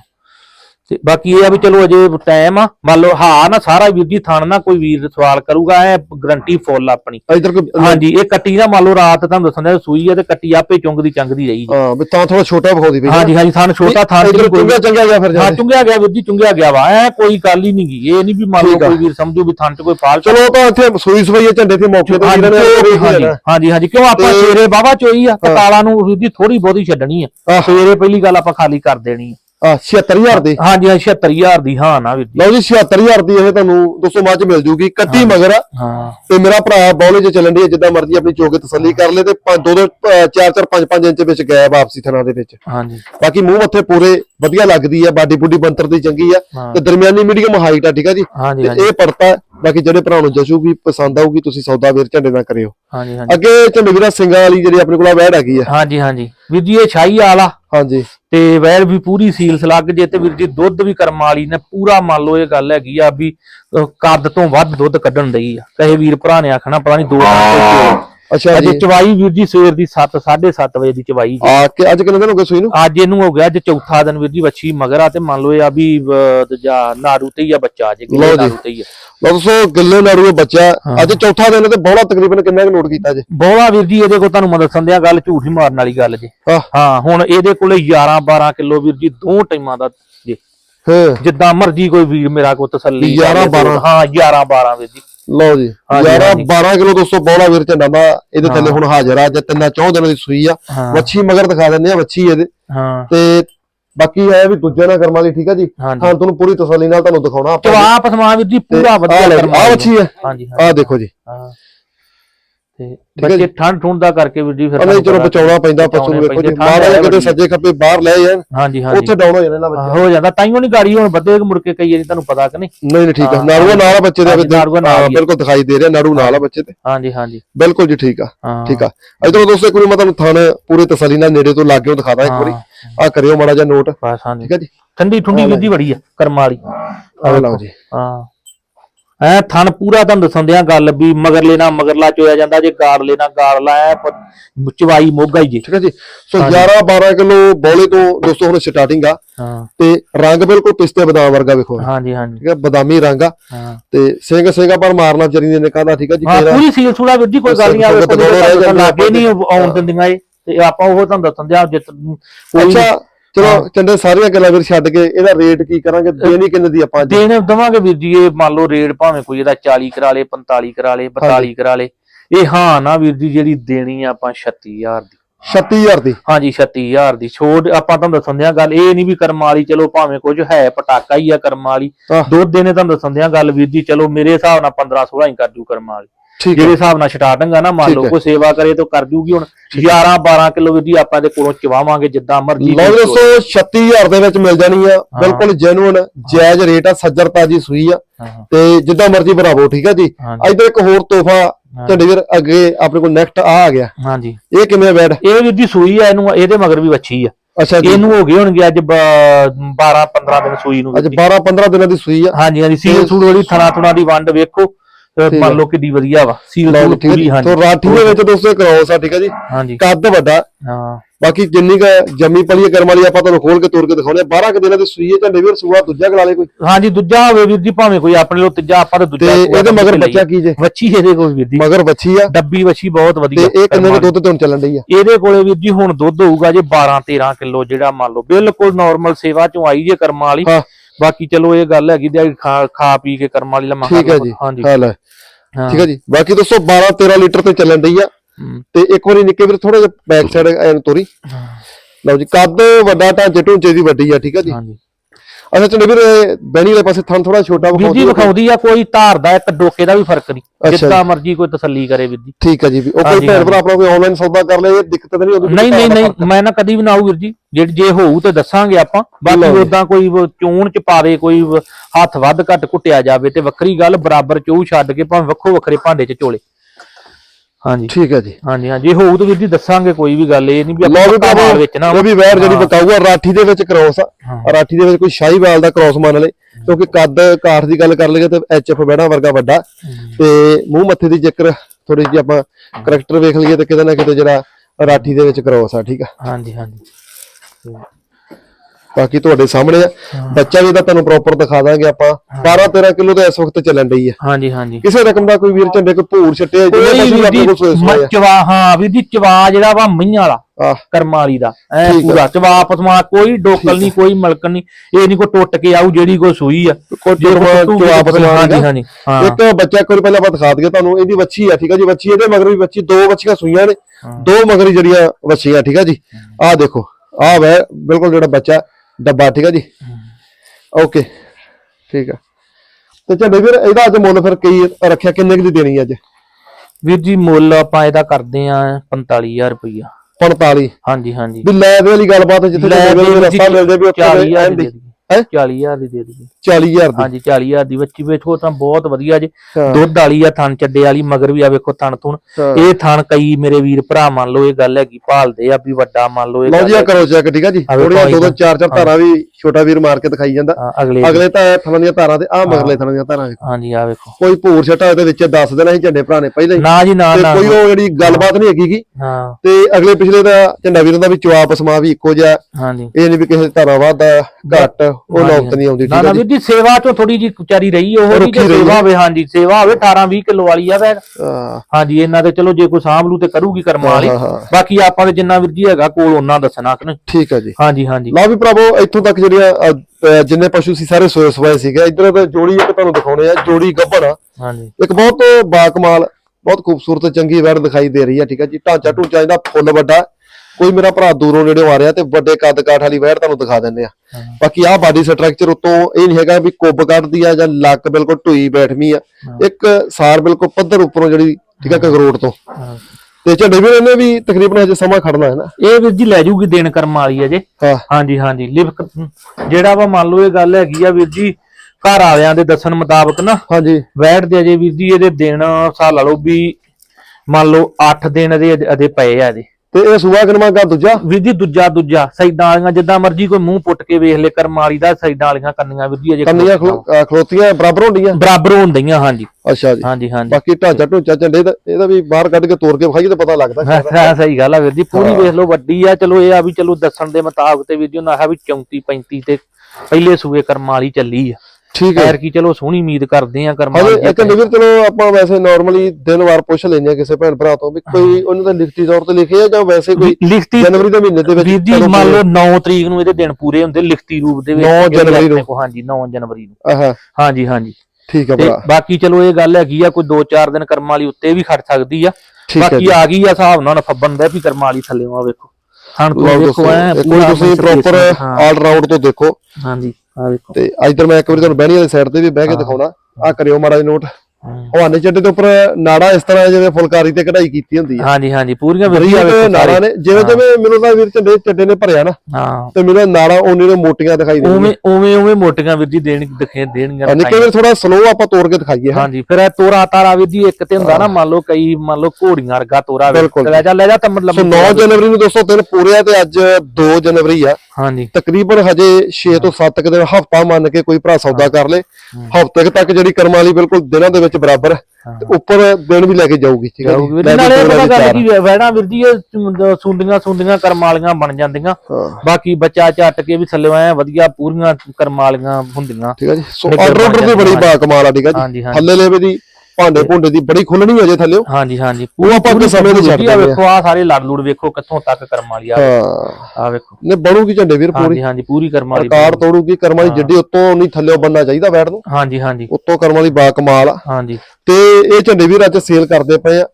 ਤੇ ਬਾਕੀ ਇਹ ਆ ਵੀ ਚਲੋ ਅਜੇ ਟਾਈਮ ਆ। ਮੰਨ ਲਓ ਹਾਂ ਨਾ ਸਾਰਾ ਵੀਰ ਜੀ ਥਾਣ ਨਾ ਕੋਈ ਵੀਰ ਸਵਾਲ ਕਰੂਗਾ ਐ ਗਰੰਟੀ ਫੁੱਲ ਆਪਣੀ। ਇੱਧਰ ਹਾਂਜੀ ਇਹ ਕੱਟੀ ਨਾ ਮੰਨ ਲਓ ਰਾਤ ਤੁਹਾਨੂੰ ਦੱਸਣ ਦਾ ਸੂਈ ਆ ਤੇ ਕੱਟੀ ਆਪੇ ਚੁੰਗਦੀ ਚੰਗਦੀ ਰਹੀ ਜੀ। ਹਾਂ ਵੀ ਤਾਂ ਥੋੜਾ ਛੋਟਾ ਵਿਖਾਉਂਦੀ ਪਈ ਹਾਂਜੀ ਹਾਂਜੀ ਥਾਣ ਛੋਟਾ ਥਾਣ ਇੱਧਰ ਕੋਈ ਚੰਗਾ ਚੰਗਾ ਗਿਆ ਫਿਰ ਹਾਂ ਚੁੰਗਿਆ ਗਿਆ ਵੀਰ ਜੀ ਚੁੰਗਿਆ ਗਿਆ ਵਾ। ਐ ਕੋਈ ਗੱਲ ਹੀ ਨਹੀਂ ਇਹ ਨਹੀਂ ਵੀ ਮੰਨ ਲਓ। ਕੋਈ ਵੀਰ ਸਮਝੂ ਵੀ ਥਾਣ ਚ ਕੋਈ ਫਾਲਟ ਚਲੋ ਤਾਂ ਇੱਥੇ ਸੂਈ ਸਵਾਈ ਆ ਝੰਡੇ ਤੇ ਮੌਕੇ ਤੇ ਹਾਂਜੀ ਹਾਂਜੀ। ਹਾਂਜੀ ਕਿਉਂ ਆਪਾਂ ਸਵੇਰੇ ਬਾਵਾ ਚੋਈ ਆ? ਕਤਾਲਾਂ ਨੂੰ ਵੀਰ ਜੀ ਥੋੜੀ ਬਹੁਤੀ ਛੱਡਣੀ ਆ। ਸਵੇਰੇ ਪਹਿਲੀ ਗੱਲ ਆਪਾਂ ਖਾਲੀ ਕਰ ਦੇਣੀ ਆ। ਆ 76000 ਦੀ? ਹਾਂਜੀ ਹਾਂ 76000 ਦੀ ਹਾਂ ਨਾ ਵੀਰ ਜੀ। ਲਓ ਜੀ 76000 ਦੀ ਇਹ ਤੁਹਾਨੂੰ ਦੋਸਤੋ ਮੱਝ ਮਿਲ ਜੂਗੀ ਕੱਟੀ ਮਗਰ ਹਾਂ। ਤੇ ਮੇਰਾ ਭਰਾ ਬੌਲੇ 'ਚ ਚੱਲਣ ਦੀ ਜਿੱਦਾਂ ਮਰਜ਼ੀ ਆਪਣੀ ਚੋਕੇ ਤਸੱਲੀ ਕਰ ਲੇ ਤੇ 2 2 4 4 5 5 ਇੰਚ ਵਿੱਚ ਗਏ ਵਾਪਸੀ ਥਣਾ ਦੇ ਵਿੱਚ। ਹਾਂਜੀ। ਬਾਕੀ ਮੂੰਹ ਮੱਥੇ ਪੂਰੇ ਵਧੀਆ ਲੱਗਦੀ ਆ ਬਾਡੀ ਬੁੱਡੀ ਬੰਤਰ ਦੀ ਚੰਗੀ ਆ। ਤੇ ਦਰਮਿਆਨੀ ਮੀਡੀਅਮ ਹਾਈਟ ਆ ਠੀਕ ਆ ਜੀ? ਤੇ ਇਹ ਪੜਤਾ। ਬਾਕੀ ਜਿਹੜੇ ਭਰਾ ਨੂੰ ਜਸ਼ੂਗੀ ਪਸੰਦ ਆਊਗੀ ਤੁਸੀਂ ਸੌਦਾ ਵੀਰ ਝੰਡੇ ਨਾਲ ਕਰਿਓ। ਹਾਂਜੀ ਹਾਂਜੀ। ਅੱਗੇ ਸਿੰਘਾਂ ਵਾਲੀ ਜਿਹੜੀ ਆਪਣੇ ਕੋਲ ਵੈੜ ਹੈਗੀ ਆ। ਹਾਂਜੀ ਹਾਂਜੀ। ਵੀਰ ਜੀ ਇਹ ਛਾਈ ਵਾਲਾ। ਹਾਂਜੀ। ਤੇ ਵੈਰ ਵੀ ਪੂਰੀ ਸੀਲ ਸਲੱਗ ਜੇ ਤੇ ਵੀਰ ਜੀ ਦੁੱਧ ਵੀ ਕਰਮ ਵਾਲੀ ਨੇ ਪੂਰਾ ਮੰਨ ਲਓ ਇਹ ਗੱਲ ਹੈਗੀ ਆ ਵੀ ਕੱਦ ਤੋਂ ਵੱਧ ਦੁੱਧ ਕੱਢਣ ਦਈ ਆ। ਕਹੇ ਵੀਰ ਭਰਾ ਨੇ ਆਖਣਾ ਪਤਾ ਨਹੀਂ ਦੋ ਅੱਛਾ ਅਜੇ ਜੀ। ਚਵਾਈ ਵੀਰ ਜੀ ਸਵੇਰ ਦੀ 7 7:30 ਵਜੇ ਦੀ ਚਵਾਈ ਜੀ। ਆ ਕੇ ਅੱਜ ਕਿੰਨੇ ਦਿਨ ਹੋ ਗਏ ਸੂਈ ਨੂੰ? ਅੱਜ ਇਹਨੂੰ ਹੋ ਗਿਆ ਅੱਜ ਚੌਥਾ ਦਿਨ ਵੀਰ ਜੀ ਵੱਛੀ ਮਗਰ ਆ ਤੇ ਮੰਨ ਲਓ ਇਹ ਆ ਵੀ ਅਹ, ਦੂਜਾ ਨਾਰੂ ਤੇ ਹੀ ਆ ਬੱਚਾ ਜੇ ਲਓ ਜੀ। ਨਾਰੂ ਤੇ ਹੀ ਆ। ਲਓ ਦੋਸਤੋ ਗਿੱਲੇ ਨਾੜੂ ਦਾ ਬੱਚਾ। ਅੱਜ ਚੌਥਾ ਦਿਨ ਤੇ ਬੋਲਾ ਤਕਰੀਬਨ ਕਿੰਨਾ ਕੁ ਨੋਟ ਕੀਤਾ ਜੀ? ਬੋਲਾ ਵੀਰ ਜੀ ਇਹਦੇ ਕੋਲ ਤੁਹਾਨੂੰ ਮੈਂ ਦੱਸਣ ਦਿਆਂ ਗੱਲ ਝੂਠ ਹੀ ਮਾਰਨ ਵਾਲੀ ਗੱਲ ਜੇ। ਆਹ ਹਾਂ ਹੁਣ ਇਹਦੇ ਕੋਲੇ 11 12 ਕਿਲੋ ਵੀਰ ਜੀ ਦੋ ਟਾਈਮਾਂ ਦਾ ਜੇ। ਹਾਂ। ਜਿੱਦਾਂ ਮਰਜ਼ੀ ਕੋਈ ਵੀਰ ਮੇਰਾ ਕੋ ਤਸੱਲੀ 11 ਕਰ ਲੇ। 12 ਹਾਂ 11 12 ਵੀਰ ਜੀ। ਲਓ ਜੀ ਹਾਂਜੀ, 11 ਹਾਂਜੀ। 12 ਕਿਲੋ ਦੋਸਤੋ ਬੋਲਾ ਵੀਰ ਝੰਡਾ ਦਾ ਇਹਦੇ ਥੱਲੇ ਹੁਣ ਹਾਜ਼ਰ ਆ ਜੇ ਤਿੰਨਾਂ ਚੌਂ ਦਿਨਾਂ ਦੀ ਸੂਈ ਆ। ਵੱਛੀ ਮਗਰ ਦਿਖਾ ਦਿੰਦੇ ਆ ਵੱਛੀ ਇਹਦੇ। ਹਾਂ। ਤੇ ਬਾਕੀ ਇਹ ਵੀ ਦੂਜੇ ਨਾਲ ਕਰਮਾਂ ਲਈ ਠੀਕ ਆ ਜੀ? ਹਾਂ ਤੁਹਾਨੂੰ ਪੂਰੀ ਤਸੱਲੀ ਨਾਲ ਤੁਹਾਨੂੰ ਦਿਖਾਉਣਾ ਆਪਾਂ ਜਵਾਬ ਪਸਮਾ ਵੀਰ ਜੀ ਪੂਰਾ ਵਧੀਆ ਕਰਮ ਆ ਵੱਛੀ ਹੈ। ਹਾਂਜੀ ਆ ਦੇਖੋ ਜੀ। ਹਾਂ। ਤੇ ਬੱਚੇ। ਠੰਡ ਠੁੰਡ ਦਾ ਕਰਕੇ ਵੀਰ ਜੀ ਫਿਰ ਨਹੀਂ ਚਲੋ ਬਚਾਉਣਾ ਪੈਂਦਾ ਪਸ਼ੂ ਨੂੰ ਵੇਖੋ ਜੀ ਮਾੜਾ ਕਿਤੇ। ਸੱਜੇ ਖੱਬੇ ਬਾਹਰ ਲੈ ਜਾਣ ਹਾਂਜੀ ਹਾਂਜੀ। ਉੱਥੇ ਡਾਊਨ ਹੋ ਇਹਨਾਂ ਬੱਚਾ। ਹੋ ਜਾਂਦਾ। ਤਾਈਓ ਨਹੀਂ ਗਾੜੀ ਹੁਣ ਵੱਧੇ ਮੁੜ ਕੇ ਕਈ ਵਾਰੀ ਤੁਹਾਨੂੰ ਪਤਾ ਕਿ ਨਹੀਂ? ਨਹੀਂ ਨਹੀਂ ਠੀਕ ਆ। ਨਾੜੂਆ ਨਾਲ ਆ ਬੱਚੇ ਦੇ। ਬਿਲਕੁਲ ਦਿਖਾਈ ਦੇ ਰਿਹਾ ਨਾੜੂ ਨਾਲ ਆ ਬੱਚੇ ਤੇ ਹਾਂਜੀ ਹਾਂਜੀ। ਬਿਲਕੁਲ ਜੀ ਠੀਕ ਆ। ਠੀਕ ਆ। ਇਧਰੋਂ ਦੋਸਤੋ ਇੱਕ ਵਾਰੀ ਮੈਂ ਤੁਹਾਨੂੰ ਥਣ ਪੂਰੇ ਤਸੱਲੀ ਨਾਲ ਨੇੜੇ ਤੋਂ ਲਾਗਿਓ ਦਿਖਾਦਾ ਇੱਕ ਵਾਰੀ। ਆ ਕਰਿਓ ਮਾੜਾ ਜਿਹਾ ਨੋਟ ਠੀਕ ਆ ਜੀ। ਠੰਡੀ ਠੁੰਡੀ ਵੀਰ ਜੀ ਬੜੀ ਆ ਕਰਮ ਵਾਲੀ। ਆ ਲਓ ਜੀ। ਹਾਂ। ਐ ਥਣ ਪੂਰਾ ਤੁਹਾਨੂੰ ਦੱਸਣ ਦਿਆਂ ਗੱਲ ਵੀ ਮਗਰ ਲੈਣਾ ਮਗਰਲਾ ਚੋਇਆ ਜਾਂਦਾ ਜੇ ਗਾੜ ਲੈਣਾ ਗਾੜਲਾ ਐ ਚਵਾਈ ਮੋਗਾ ਹੀ ਜੇ। ਠੀਕ ਆ ਜੀ। ਸੋ 11 12 ਕਿਲੋ ਬੋਲੇ ਤੋਂ ਦੋਸਤੋ ਹੁਣ ਸਟਾਰਟਿੰਗ ਆ। ਹਾਂ। ਤੇ ਰੰਗ ਬਿਲਕੁਲ ਪਿਸਤੇ ਬਦਾਮ ਵਰਗਾ ਵੇਖੋ। ਹਾਂਜੀ ਹਾਂਜੀ। ਠੀਕ ਆ ਬਦਾਮੀ ਰੰਗ ਆ। ਹਾਂ। ਤੇ ਸਿੰਘ ਸਿੰਘਾ ਪਰ ਮਾਰਨਾ ਚਰੀ ਨੇ ਕਹਦਾ ਠੀਕ ਜੀ ਹਾਂ ਤੇਰਾ ਪੂਰੀ ਸੀਲ ਸੂੜਾ ਵੀਰ ਜੀ ਕੋਈ ਗੱਲ ਨਹੀਂ ਆਵੇ ਕੋਈ ਲਾਗੇ ਨਹੀਂ ਆਉਣ ਦਿੰਦੀਆਂ ਇਹ ਤੇ ਆਪਾਂ ਉਹ ਤੁਹਾਨੂੰ ਦੱਸਣ ਦਿਆਂ ਜਿੱਤ ਕੋਈ ਅੱਛਾ ਚਲੋ ਚੰਡੇ ਸਾਰੀਆਂ ਗੱਲਾਂ ਫਿਰ ਛੱਡ ਕੇ ਇਹਦਾ ਰੇਟ ਕੀ ਕਰਾਂਗੇ? ਦੇਣੀ ਕਿੰਨੇ ਦੀ ਆਪਾਂ? ਦੇਣ ਦਵਾਂਗੇ ਵੀਰ ਜੀ ਇਹ ਮੰਨ ਲਓ ਰੇਟ ਭਾਵੇਂ ਕੋਈ ਇਹਦਾ 40 ਕਰਾ ਲੇ 45 ਕਰਾ ਲੇ 42 ਕਰਾ ਲੇ। ਇਹ ਹਾਂ ਨਾ ਵੀਰ ਜੀ ਜਿਹੜੀ ਦੇਣੀ ਆ ਆਪਾਂ 36000 ਦੀ। 36000 ਦੀ? ਹਾਂਜੀ 36000 ਦੀ। ਛੋੜ ਆਪਾਂ ਤੁਹਾਨੂੰ ਦੱਸਣ ਦਿਆਂ ਗੱਲ ਇਹ ਨਹੀਂ ਵੀ ਕਰਮ ਵਾਲੀ ਚਲੋ ਭਾਵੇਂ ਕੁਝ ਹੈ ਪਟਾਕਾ ਹੀ ਆ ਕਰਮ ਵਾਲੀ। ਦੁੱਧ ਦੇ ਨੇ ਤੁਹਾਨੂੰ ਦੱਸਣ ਦਿਆਂ ਗੱਲ ਵੀਰ ਜੀ ਚਲੋ ਮੇਰੇ ਹਿਸਾਬ ਨਾਲ 15 16 ਹੀ ਕਰ ਜੂ ਕਰਮ ਵਾਲੀ। ਜਿਹੜੇ ਹਿਸਾਬ ਨਾਲ ਸਟਾਰਟਿੰਗ ਆ ਨਾ ਮੰਨ ਲਓ। ਕੋਈ ਸੇਵਾ ਕਰੇ ਤਾਂ ਕਰ ਜੂਗੀ ਹੁਣ। 11 12 ਕਿਲੋ ਜੀ ਆਪਾਂ ਦੇ ਕੋਲੋਂ ਚਵਾਵਾਂਗੇ ਜਿੱਦਾਂ ਮਰਜ਼ੀ ਲਓ। ਦੋਸਤੋ 36000 ਦੇ ਵਿੱਚ ਮਿਲ ਜਾਣੀ ਆ। ਬਿਲਕੁਲ ਜੈਨੂਨ ਜਾਇਜ਼ ਰੇਟ ਆ ਸੱਜਰਤਾ ਜੀ ਸੂਈ ਆ। ਤੇ ਜਿੱਦਾਂ ਮਰਜ਼ੀ ਭਰਾਵੋ ਠੀਕ ਆ ਜੀ? ਇਧਰ ਇੱਕ ਹੋਰ ਤੋਹਫਾ ਵੀਰ ਅੱਗੇ ਆਪਣੇ ਕੋਲ ਨੈਕਸਟ ਆ ਆ ਗਿਆ। ਹਾਂਜੀ ਇਹ ਕਿਵੇਂ ਬੈਡ ਇਹ ਜੀ ਸੂਈ ਆ ਇਹਨੂੰ ਇਹਦੇ ਮਗਰ ਵੀ ਵੱਛੀ ਆ। ਅੱਛਾ ਜੀ। ਇਹਨੂੰ ਹੋ ਗਏ ਹੋਣਗੇ ਅੱਜ 12 15 ਦਿਨ ਸੂਈ ਨੂੰ ਅੱਜ ਜੀ। 12 15 ਦਿਨਾਂ ਦੀ ਸੂਈ ਆ। ਹਾਂਜੀ ਹਾਂਜੀ ਸੀਲ ਸੂਲ ਵਾਲੀ ਥਣਾ ਥਣਾ ਦੀ ਵੰਡ ਵੇਖੋ। ਮੰਨ ਹੈ। ਲਓ ਕਿੱਡੀ ਵਧੀਆ ਵਾ ਸੀਲ ਸੂਲ ਹੈ ਪੂਰੀ ਹਾਂਜੀ। ਤੋਂ ਰਾਠੀ ਦੇ ਵਿੱਚ ਦੋਸਤੋ ਕ੍ਰੋਸ ਆ ਠੀਕ ਆ ਜੀ? ਹਾਂਜੀ। ਕੱਦ ਵੱਡਾ। ਹਾਂ। ਬਾਕੀ ਜਿੰਨੀ ਕ ਜੰਮੀ ਪਲੀ ਕਰਮ ਵਾਲੀ ਆਪਾਂ ਤੁਹਾਨੂੰ ਖੋਲ ਕੇ ਤੋੜ ਕੇ ਦਿਖਾਉਣੇ 12 ਕ ਦਿਨਾਂ ਦੀ ਸੂਈ ਹੈ ਝੰਡੇ ਵੀਰ ਸੂਆ ਦੂਜਾ ਗਲਾ ਲੇ ਕੋਈ? ਹਾਂਜੀ ਦੂਜਾ ਹੋਵੇ ਵੀਰ ਜੀ ਭਾਵੇਂ ਕੋਈ ਆਪਣੇ ਲੋ ਤੀਜਾ ਆਪਾਂ ਤਾਂ ਤੇ ਦੂਜਾ ਸੂਆ ਇਹਦੇ ਮਗਰ। ਬੱਚਾ ਕੀ ਜੇ? ਵੱਛੀ ਇਹਦੇ ਕੋਲ ਵੀਰ ਜੀ। ਮਗਰ ਬੱਚੀ ਆ। ਡੱਬੀ ਵੱਛੀ ਬਹੁਤ ਤੇ ਵਧੀਆ। ਇਹ ਕਿੰਨੇ ਦੇ ਦੁੱਧ ਤੋਂ ਚੱਲਣ ਡਈ ਆ? ਇਹਦੇ ਕੋਲੇ ਵੀਰ ਜੀ ਹੁਣ ਦੁੱਧ ਹੋਊਗਾ ਜੇ 12 13 ਕਿਲੋ ਜਿਹੜਾ ਮੰਨ ਲਓ ਬਿਲਕੁਲ ਨਾਰਮਲ ਸੇਵਾ ਚੋਂ ਆਈ ਜੇ ਕਰਮਾਂ ਵਾਲੀ। ਹਾਂ। ਬਾਕੀ ਚਲੋ ਇਹ ਗੱਲ ਹੈਗੀ ਦਿਹਾੜੀ ਖਾ ਖਾ ਪੀ ਕੇ ਕਰਮਾਂ ਵਾਲੀ ਲਮਾ ਠੀਕ ਹੈ ਜੀ ਹਾਂਜੀ। ਹਾਂ ਲੈ। ਠੀਕ ਹੈ ਜੀ। ਬਾਕੀ ਦੋਸਤੋ 12 13 ਲੀਟਰ ਤੇ ਚੱਲਣ ਡਈ ਆ। ਤੇ ਇੱਕ ਵਾਰੀ ਨਿੱਕੇ ਵੀਰ ਥੋੜਾ ਜਿਹਾ ਬੈਕ ਸਾਈਡ ਐਨ ਤੋਰੀ। ਲਓ ਜੀ ਕੱਦ ਵੱਡਾ ਢਾਂਚੇ ਢੂੰਚੇ ਦੀ ਵੱਡੀ ਆ ਠੀਕ ਹੈ ਜੀ। ਹਾਂਜੀ। ਅੱਛਾ ਚੰਡੇ ਵੀਰ ਬੈਣੀ ਵਾਲੇ ਪਾਸੇ ਥਣ ਥੋੜਾ ਛੋਟਾ ਵੀਰ ਜੀ ਵਿਖਾਉਂਦੀ ਆ। ਕੋਈ ਧਾਰ ਦਾ ਇੱਕ ਡੋਕੇ ਦਾ ਵੀ ਫ਼ਰਕ ਨਹੀਂ। ਜਿੱਦਾਂ ਮਰਜ਼ੀ ਕੋਈ ਤਸੱਲੀ ਕਰੇ ਵੀਰ ਜੀ। ਠੀਕ ਹੈ ਜੀ। ਵੀ ਉਹ ਕੋਈ ਭੈਣ। ਭਰਾ ਆਪਣਾ ਕੋਈ ਆਨਲਾਈਨ ਸੌਦਾ ਕਰ ਲੇ ਇਹ ਦਿੱਕਤ ਨਹੀਂ ਆਉਂਦੀ ਨਹੀਂ ਨਹੀਂ ਨਹੀਂ ਮੈਂ ਨਾ ਕਦੀ ਵੀ ਨਾ ਆਊ ਵੀਰ ਜੀ। ਜੇ ਜੇ ਹੋਊ ਤੇ ਦੱਸਾਂਗੇ ਆਪਾਂ। ਬਾਕੀ। ਉਦਾਂ ਕੋਈ ਚੋਣ ਚ ਪਾਵੇ ਕੋਈ ਹੱਥ ਵੱਧ ਘੱਟ ਕੁੱਟਿਆ ਜਾਵੇ ਤੇ ਵੱਖਰੀ ਗੱਲ ਬਰਾਬਰ ਚੋਊ ਛੱਡ ਕੇ ਭਾਵੇਂ ਵੱਖੋ ਵੱਖਰੇ ਭਾਂਡੇ ਚ ਚੋਲੇ। ਹਾਂਜੀ। ਠੀਕ ਹੈ ਜੀ। ਹਾਂਜੀ ਹਾਂ ਜੇ ਹੋਊ ਤਾਂ ਵੀਰ ਜੀ ਦੱਸਾਂਗੇ ਕੋਈ ਵੀ ਗੱਲ ਇਹ ਨਹੀਂ ਵੀ ਲਓ ਵੀ ਮਾਲ ਬਾਬਾ ਵਿੱਚ ਨਾ ਉਹ ਵੀ ਵੈਰ ਜਿਹੜੀ ਹਾਂ। ਬਤਾਊਗਾ ਰਾਠੀ ਦੇ ਵਿੱਚ ਕ੍ਰੋਸ ਆ। ਰਾਠੀ ਦੇ ਵਿੱਚ ਕੋਈ ਸ਼ਾਹੀਵਾਲ ਦਾ ਕ੍ਰੋਸ ਮੰਨ ਲਏ। ਕਿਉਂਕਿ ਕੱਦ ਕਾਠ ਦੀ ਗੱਲ ਕਰ ਲਈਏ ਤੇ ਐਚਐਫ ਬੈਣਾ ਵਰਗਾ ਵੱਡਾ। ਤੇ ਮੂੰਹ ਮੱਥੇ ਦੀ ਜ਼ਿਕਰ ਥੋੜੀ ਜਿਹੀ ਆਪਾਂ ਕਰੈਕਟਰ ਵੇਖ ਲਈਏ ਤੇ ਕਿਤੇ ਨਾ ਕਿਤੇ ਜਿਹੜਾ ਰਾਠੀ ਦੇ ਵਿੱਚ ਕ੍ਰੋਸ ਆ ਠੀਕ ਆ। ਹਾਂਜੀ ਹਾਂਜੀ। ਬਾਕੀ ਤੁਹਾਡੇ ਸਾਹਮਣੇ ਆ। ਬੱਚਾ ਵੀ ਤਾਂ ਤੁਹਾਨੂੰ ਪ੍ਰੋਪਰ ਦਿਖਾ ਦਾਂਗੇ ਆਪਾਂ। 12 13 ਕਿਲੋ ਦਾ ਇਸ ਵਕਤ ਚੱਲਣ ਡਈ ਆ। ਹਾਂਜੀ ਹਾਂਜੀ। ਕਿਸੇ ਰਕਮ ਦਾ ਕੋਈ ਵੀਰ ਝੰਡੇ ਕੋਈ ਭੂਰ ਛੱਟਿਆ ਕੋਈ ਪਸ਼ੂ ਆਪਣੇ ਕੋਲ ਸੋਏ ਸੋਏ ਚਵਾ ਹਾਂ ਵੀਰ ਜੀ ਚਵਾ ਜਿਹੜਾ ਵਾ ਮਈਆਂ ਵਾਲਾ ਆ ਕਰਮਾਂ ਵਾਲੀ ਦਾ। ਐ ਆ। ਪੂਰਾ ਚਵਾ ਪਸਮਾ ਕੋਈ ਡੋਕਲ ਨਹੀਂ ਕੋਈ ਮਲਕਣ ਨਹੀਂ ਇਹ ਨਹੀਂ ਕੋ ਟੁੱਟ ਕੇ ਆਊ ਜਿਹੜੀ ਕੋ ਸੂਈ ਆ। ਕੋਈ ਚਵਾ ਤਾਂ ਪਸਮਾ ਹਾਂਜੀ ਹਾਂਜੀ ਇੱਕ ਬੱਚਾ ਵਾਰੀ ਪਹਿਲਾਂ ਆਪਾਂ ਦਿਖਾ ਦਈਏ ਤੁਹਾਨੂੰ ਇਹਦੀ ਵੱਛੀ ਆ ਠੀਕ ਆ ਜੀ ਵੱਛੀ ਇਹਦੇ ਮਗਰ ਵੀ ਵੱਛੀ ਦੋ ਵੱਛੀਆਂ ਸੂਈਆਂ ਨੇ ਦੋ ਮਗਰੀ ਜਿਹੜੀਆਂ ਵੱਛੀਆਂ ਠੀਕ ਆ ਜੀ। ਆਹ ਦੇਖੋ ਆਹ ਵੈ ਬਿਲਕੁਲ ਜਿਹੜਾ ਬੱਚਾ ਡੱਬਾ ਠੀਕ ਆ ਜੀ? ਓਕੇ ਠੀਕ ਆ। ਤੇ ਝੰਡੇ ਵੀਰ ਇਹਦਾ ਅੱਜ ਮੁੱਲ ਫਿਰ ਕੀ ਰੱਖਿਆ ਕਿੰਨੇ ਕੁ ਦੀ ਦੇਣੀ ਅੱਜ? ਵੀਰ ਜੀ ਮੁੱਲ ਆਪਾਂ ਇਹਦਾ ਕਰਦੇ ਆ 45000 ਰੁਪਈਆ। 45 ਹਾਂਜੀ ਹਾਂਜੀ। ਵੀ ਲੈ ਦੇ ਵਾਲੀ ਗੱਲਬਾਤ ਜਿੱਥੇ ਲੈ ਜੀ, ਰਸਤਾ ਮਿਲਦੇ ਵੀ ਉੱਥੇ 40000 ਐਨ ਦੀ ਦੀ ਦੇ। ਹੈਂ? 40000 ਦੀ ਦੇ ਦਈਏ। 40000 ਦੀ? ਹਾਂਜੀ 40000 ਦੀ ਬੱਚੀ ਵੇਖੋ ਤਾਂ ਬਹੁਤ ਵਧੀਆ ਜੇ। ਹਾਂ। ਦੁੱਧ ਵਾਲੀ ਆ ਥਣ ਚੱਡੇ ਵਾਲੀ ਮਗਰ ਵੀ ਆ ਵੇਖੋ ਥਣ ਥੁਣ। ਹਾਂ। ਇਹ ਥਣ ਕਈ ਮੇਰੇ ਵੀਰ ਭਰਾ ਮੰਨ ਲਓ ਇਹ ਗੱਲ ਹੈਗੀ ਭਾਲਦੇ ਆ ਵੀ ਵੱਡਾ ਮੰਨ ਲਓ ਇਹ ਲਓ ਗੱਲ ਜੀ ਆ ਹੈਗੀ। ਕਰੋ ਚੈੱਕ ਠੀਕ ਆ ਜੀ? ਆ ਵੇਖੋ ਥੋੜੀਆਂ ਦੋ ਦੋ ਆਈਆਂ। ਚਾਰ ਚਾਰ ਧਾਰਾਂ ਵੀ ਛੋਟਾ ਵੀਰ ਮਾਰ ਕੇ ਦਿਖਾਈ ਜਾਂਦਾ। ਹਾਂ, ਅਗਲੇ ਅਗਲੇ ਤਾਂ ਥਾਂ ਦੀਆਂ ਧਾਰਾਂ ਤੇ ਆ ਮਗਰਲੇ ਥਾਂ ਦੀਆਂ ਧਾਰਾਂ ਵੇਖੋ। ਹਾਂਜੀ ਆ ਵੇਖੋ। ਕੋਈ ਭੂਰ ਛਟਾ ਇਹਦੇ ਵਿੱਚ ਦੱਸ ਦੇਣਾ ਸੀ ਝੰਡੇ ਭਰਾ ਨੇ ਪਹਿਲਾਂ ਹੀ। ਨਾ ਜੀ ਨਾ ਤੇ ਨਾ ਕੋਈ ਉਹ ਜਿਹੜੀ ਗੱਲਬਾਤ ਨਹੀਂ ਹੈਗੀ ਗੀ। ਹਾਂ। ਤੇ ਅਗਲੇ ਪਿਛਲੇ ਦਾ ਝੰਡਾ ਵੀਰਾਂ ਦਾ ਵੀ ਵੀ ਇੱਕੋ ਜਿਹਾ। ਹਾਂਜੀ। ਇਹ ਨਹੀਂ ਵੀ ਕਿਸੇ ਧਾਰਾ ਵਾਧਾ ਘੱਟ। ਉਹ ਨੌਬਤ ਨਹੀਂ ਆਉਂਦੀ ਨਾ ਠੀਕ ਨਾ ਹੈ ਜੀ। ਵੀਰ ਜੀ ਸੇਵਾ ਚੋਂ ਥੋੜੀ ਜੀ ਵਿਚਾਰੀ ਰਹੀ ਉਹ ਜੀ ਰੁੱਖੀ ਤੇ ਰਹੀ ਸੇਵਾ। ਹੋਵੇ ਹਾਂਜੀ ਸੇਵਾ ਹੋਵੇ 18 20 ਕਿਲੋ ਵਾਲੀ ਆ ਵੈ ਹਾਂ। ਹਾਂਜੀ ਇਹਨਾਂ ਦੇ ਚਲੋ ਜੇ ਕੋਈ ਸਾਂਭ ਲੂ ਤੇ ਕਰੂਗੀ ਕਰਮ ਵਾਲੀ। ਹਾਂ, ਹਾਂ। ਬਾਕੀ ਆਪਾਂ ਦੇ ਜਿੰਨਾ ਵੀਰ ਜੀ ਹੈਗਾ ਕੋਲ ਉਹਨਾਂ ਦੱਸਣਾ ਕਿ ਨਹੀਂ। ਠੀਕ ਹੈ ਜੀ। ਹਾਂਜੀ ਹਾਂਜੀ। ਲਓ ਵੀ ਭਰਾਵੋ ਇੱਥੋਂ ਤੱਕ ਜਿਹੜੀਆਂ ਅ, ਅ, ਜਿੰਨੇ ਪਸ਼ੂ ਸੀ ਸਾਰੇ ਸੋਏ ਸਵਾਏ ਸੀਗੇ। ਇਧਰ ਤੇ ਜੋੜੀ ਇੱਕ ਤੁਹਾਨੂੰ ਦਿਖਾਉਣੇ ਆ ਜੋੜੀ ਗੱਭਣ। ਆ ਹਾਂਜੀ। ਇੱਕ ਬਹੁਤ ਬਾਕਮਾਲ ਬਹੁਤ ਖੂਬਸੂਰਤ ਚੰਗੀ ਵੈੜ ਦਿਖਾਈ ਦੇ ਰਹੀ ਹੈ ਠੀਕ ਹੈ ਜੀ। ਢਾਂਚਾ ਢੂੰਚਾ ਇਹਦਾ ਫੁੱਲ ਵੱਡਾ। ਕੋਈ ਮੇਰਾ ਭਰਾ ਦੂਰੋਂ ਨੇੜੇ ਆ ਰਿਹਾ ਤੇ ਵੱਡੇ ਕੱਦ ਕਾਠ ਵਾਲੀ ਵੈੜ ਤੁਹਾਨੂੰ ਦਿਖਾ ਦਿੰਦੇ ਆ। ਬਾਕੀ ਆਹ ਬਾਡੀ ਸਟਰਕਚਰ ਉਤੋਂ ਇਹ ਨਹੀਂ ਹੈਗਾ ਵੀ ਕੁੱਬ ਕੱਢਦੀ ਆ ਜਾਂ ਲੱਕ ਬਿਲਕੁਲ ਢੂਈ ਬੈਠਵੀਂ ਆ। ਇੱਕ ਸਾਰ ਬਿਲਕੁਲ ਪੱਧਰ ਉੱਪਰੋਂ ਜਿਹੜੀ ਠੀਕ ਹੈ ਕਗਰੋਟ ਤੋਂ। ਤੇ ਝੰਡੇ ਵੀਰ ਇਹਨੇ ਵੀ ਤਕਰੀਬਨ ਹਜੇ ਸਮਾਂ ਖੜਨਾ ਹੈ ਨਾ? ਇਹ ਵੀਰ ਜੀ ਲੈ ਜੂਗੀ ਦੇਣ ਕਰਮ ਵਾਲੀ ਅਜੇ ਹਾਂਜੀ ਹਾਂਜੀ। ਲਿਵਕ ਜਿਹੜਾ ਵਾ ਮੰਨ ਲਓ ਇਹ ਗੱਲ ਹੈਗੀ ਆ ਵੀਰ ਜੀ ਘਰ ਵਾਲਿਆਂ ਦੇ ਦੱਸਣ ਮੁਤਾਬਕ ਨਾ ਹਾਂਜੀ। ਵੈਟ ਦੇ ਅਜੇ ਵੀਰ ਜੀ ਇਹਦੇ ਦਿਨ ਸਾਲ ਲਾ ਲਓ ਵੀ ਮੰਨ ਲਓ 8 ਦਿਨ ਇਹਦੇ ਅਜੇ- ਅਜੇ ਪਏ ਆ ਇਹਦੇ ਤੇ ਇਹ ਸੂਆ ਕਿਨਮਾ ਗਾ ਦੂਜਾ? ਵੀਰ ਜੀ ਦੂਜਾ ਦੂਜਾ। ਸਾਈਡਾਂ ਵਾਲੀਆਂ ਜਿੱਦਾਂ ਮਰਜ਼ੀ ਕੋਈ ਮੂੰਹ ਪੁੱਟ ਕੇ ਵੇਖ ਲੈ ਕਰਮ ਵਾਲੀ ਦਾ ਸਾਈਡਾਂ ਵਾਲੀਆਂ ਕੰਨੀਆਂ ਵੀਰ ਜੀ ਅਜੇ ਕੰਨੀਆਂ ਖਲੋਤੀਆਂ। ਬਰਾਬਰ ਹੁੰਦੀਆਂ? ਬਰਾਬਰ ਹੁੰਦੀਆਂ ਹਾਂਜੀ। ਅੱਛਾ ਜੀ। ਹਾਂਜੀ ਹਾਂਜੀ। ਬਾਕੀ ਢਾਂਚਾ ਢੂੰਚਾ ਝੰਡੇ ਦਾ ਇਹਦਾ ਵੀ ਬਾਹਰ ਕੱਢ ਕੇ ਤੋੜ ਕੇ ਵਿਖਾਈਏ ਤਾਂ ਪਤਾ ਲੱਗਦਾ ਹਾਂ, ਸਹੀ ਗੱਲ ਆ ਵੀਰ ਜੀ ਪੂਰੀ ਵੇਖ ਲਓ ਵੱਡੀ ਆ। ਚਲੋ ਇਹ ਆ ਵੀ ਚਲੋ ਦੱਸਣ ਦੇ ਮੁਤਾਬਕ ਤੇ ਵੀਰ ਜੀ ਉਹਨਾਂ ਆਖਿਆ ਵੀ 34 35 ਤੇ ਪਹਿਲੇ ਸੂਏ ਕਰਮ ਵਾਲੀ ਚੱਲੀ ਆ। ਠੀਕ ਹੈ। ਖੈਰ ਕੀ ਚਲੋ ਸੋਹਣੀ ਉਮੀਦ ਕਰਦੇ ਆ ਕਰਮ ਵਾਲੀ ਇੱਕ ਨਿਵਰ ਚਲੋ ਆਪਾਂ ਵੈਸੇ ਨਾਰਮਲੀ ਦਿਨ ਵਾਰ ਪੁੱਛ ਲੈਂਦੇ ਆ ਕਿਸੇ ਭੈਣ ਭਰਾ ਤੋਂ ਵੀ ਕੋਈ ਉਹਨਾਂ ਦਾ ਲਿਖਤੀ ਤੌਰ ਤੇ ਲਿਖਿਆ ਜਾਂ ਵੈਸੇ ਕੋਈ ਲਿਖਤੀ ਜਨਵਰੀ ਦੇ ਮਹੀਨੇ ਦੇ ਵਿੱਚ ਵੀਰ ਜੀ ਮੰਨ ਲਓ 9 ਤਰੀਕ ਨੂੰ ਇਹਦੇ ਦਿਨ ਪੂਰੇ ਹੁੰਦੇ ਲਿਖਤੀ ਰੂਪ ਦੇ ਵਿੱਚ 9 ਜਿਹੜੇ ਜਨਵਰੀ ਨੂੰ। ਹਾਂਜੀ 9 ਜਨਵਰੀ ਨੂੰ। ਆਹਾ। ਹਾਂਜੀ ਹਾਂਜੀ। ਠੀਕ ਆ ਭਰਾ। ਬਾਕੀ ਚਲੋ ਇਹ ਗੱਲ ਹੈਗੀ ਆ ਕੋਈ 2-4 ਦਿਨ ਕਰਮ ਵਾਲੀ ਉੱਤੇ ਵੀ ਖੜ ਸਕਦੀ ਆ। ਬਾਕੀ ਆ ਗਈ ਆ ਹਿਸਾਬ ਨਾਲ ਫੱਬਨ ਦਾ ਵੀ ਕਰਮ ਵਾਲੀ ਥੱਲੇ ਆ ਵੇਖੋ। ਹਾਂ ਤੁਸੀਂ ਵੇਖੋ ਐ ਕੋਈ ਤੁਸੀਂ ਪ੍ਰੋਪਰ ਆਲ ਰਾਊਂਡ ਤੋਂ ਦੇਖੋ। ਹਾਂਜੀ। ਆ ਵੇਖੋ। ਤੇ ਇਧਰ ਮੈਂ ਇੱਕ ਵਾਰੀ ਤੁਹਾਨੂੰ ਬਹਿਣੀ ਵਾਲੀ ਸਾਈਡ ਤੇ ਵੀ ਬਹਿ ਕੇ ਦਿਖਾਉਣਾ। ਆ ਕਰਿਓ ਮਾੜਾ ਜਿਹਾ ਨੋਟ। ਹਵਾਨੇ ਚੱਡੇ ਦੇ ਉੱਪਰ ਨਾੜਾ ਇਸ ਤਰ੍ਹਾਂ ਜਿਵੇਂ ਫੁਲਕਾਰੀ ਤੇ ਕਢਾਈ ਕੀਤੀ ਹੁੰਦੀ ਆ। ਹਾਂਜੀ ਹਾਂਜੀ ਪੂਰੀਆਂ ਵਧੀਆ ਨਾੜਾ ਨੇ ਜਿਵੇਂ ਜਿਵੇਂ ਮੈਨੂੰ ਤਾਂ ਵੀਰ ਝੰਡੇ ਚੱਡੇ ਨੇ ਭਰਿਆ ਨਾ ਹਾਂ। ਤੇ ਮੈਨੂੰ ਨਾੜਾ ਉਹਨੇ ਨੇ ਮੋਟੀਆਂ ਦਿਖਾਈ ਦਿੰਦੀਆਂ ਉਵੇਂ ਉਵੇਂ ਉਵੇਂ ਮੋਟੀਆਂ ਵੀਰ ਜੀ ਦੇਣ ਦਿਖੇ ਦੇਣਗੀਆਂ ਨਿੱਕੇ ਵੀਰ ਥੋੜਾ ਸਲੋ ਆਪਾਂ ਤੋੜ ਕੇ ਦਿਖਾਈਏ ਹਾਂ। ਹਾਂਜੀ ਫਿਰ ਇਹ ਤੋਰਾ ਤਾਰਾ ਵੀਰ ਜੀ ਇੱਕ ਤੇ ਹੁੰਦਾ ਨਾ ਮੰਨ ਲਓ ਕਈ ਮੰਨ ਲਓ ਘੋੜੀਆਂ ਵਰਗਾ ਤੋਰਾ। ਲੈ ਜਾ ਲੈ ਜਾ ਤਾਂ ਮਤਲਬ ਸੋ 9 ਜਨਵਰੀ ਨੂੰ ਦੋਸਤੋ ਦਿਨ ਪੂਰੇ ਆ ਤੇ ਅੱਜ 2 ਜਨਵਰੀ ਆ। ਹਾਂਜੀ। ਤਕਰੀਬਨ ਹਜੇ 6 ਤੋਂ 7 ਦਿਨ ਹਫਤਾ ਮੰਨ ਕੇ ਕੋਈ ਭਰਾ ਸੌਦਾ ਕਰ ਲੇ। ਹਫ਼ਤੇ ਤੱਕ ਜਿਹੜੀ ਕਰਮ ਵਾਲੀ ਬਿਲਕੁਲ ਦਿਨਾਂ ਦੇ ਵਿੱਚ ਬਰਾਬਰ ਤੇ ਉੱਪਰ ਦਿਨ ਵੀ ਲੈ ਕੇ ਜਾਊਗੀ ਠੀਕ ਹੈ ਜੀ? ਨਾਲੇ ਪਤਾ ਗੱਲ। ਕੀ ਵੈਣਾ ਵੀਰ ਜੀ ਇਹ ਸੁੰਡੀਆਂ ਸੁੰਡੀਆਂ ਕਰਮ ਵਾਲੀਆਂ ਬਣ ਜਾਂਦੀਆਂ। ਬਾਕੀ ਬੱਚਾ ਝੱਟ ਕੇ ਵੀ ਥੱਲੇ ਐ ਵਧੀਆ ਪੂਰੀਆਂ ਕਰਮ ਵਾਲੀਆਂ ਹੁੰਦੀਆਂ। ਠੀਕ ਹੈ ਜੀ। ਸੋ ਆਰਡਰ ਆਰਡਰ ਦੀ ਬੜੀ। ਬਾ ਕਮਾਲ ਆ ਠੀਕ ਹੈ ਜੀ। ਥੱਲੇ ਲੈਵੇ ਦੀ ਭਾਂਡੇ ਭੁੰਡੇ ਦੀ ਬੜੀ ਖੁੱਲਣੀ ਅਜੇ ਥੱਲੇ ਹਾਂਜੀ ਹਾਂਜੀ। ਉਹ ਆਪਾਂ ਅੱਗੇ ਸਮੇਂ ਦੇ ਛੱਡ ਆ। ਵੇਖੋ ਆ ਸਾਰੇ ਲੜ ਲੂੜ ਵੇਖੋ ਕਿੱਥੋਂ ਤੱਕ ਕਰਮ ਵਾਲੀ ਆ। ਆ ਵੇਖੋ। ਨੇ ਬਣੂਗੀ ਝੰਡੇ ਵੀਰ ਪੂਰੀ। ਹਾਂਜੀ ਹਾਂਜੀ ਪੂਰੀ ਕਰਮ ਵਾਲੀ ਕਾਰ ਤੋੜੂਗੀ ਕਰਮ ਵਾਲੀ ਜਿੱਡੀ ਉੱਤੋਂ ਨਹੀਂ ਥੱਲੇ ਬੰਨਾ ਚਾਹੀਦਾ ਬੈਠ ਨੂੰ। ਹਾਂਜੀ ਹਾਂਜੀ। ਉੱਤੋਂ ਕਰਮ ਵਾਲੀ ਬਾ ਕਮਾਲ ਆ। ਹਾਂਜੀ। ਤੇ ਇਹ ਝੰਡੇ ਵੀਰ ਅੱਜ ਸੇਲ ਕਰਦੇ ਪਏ ਆ।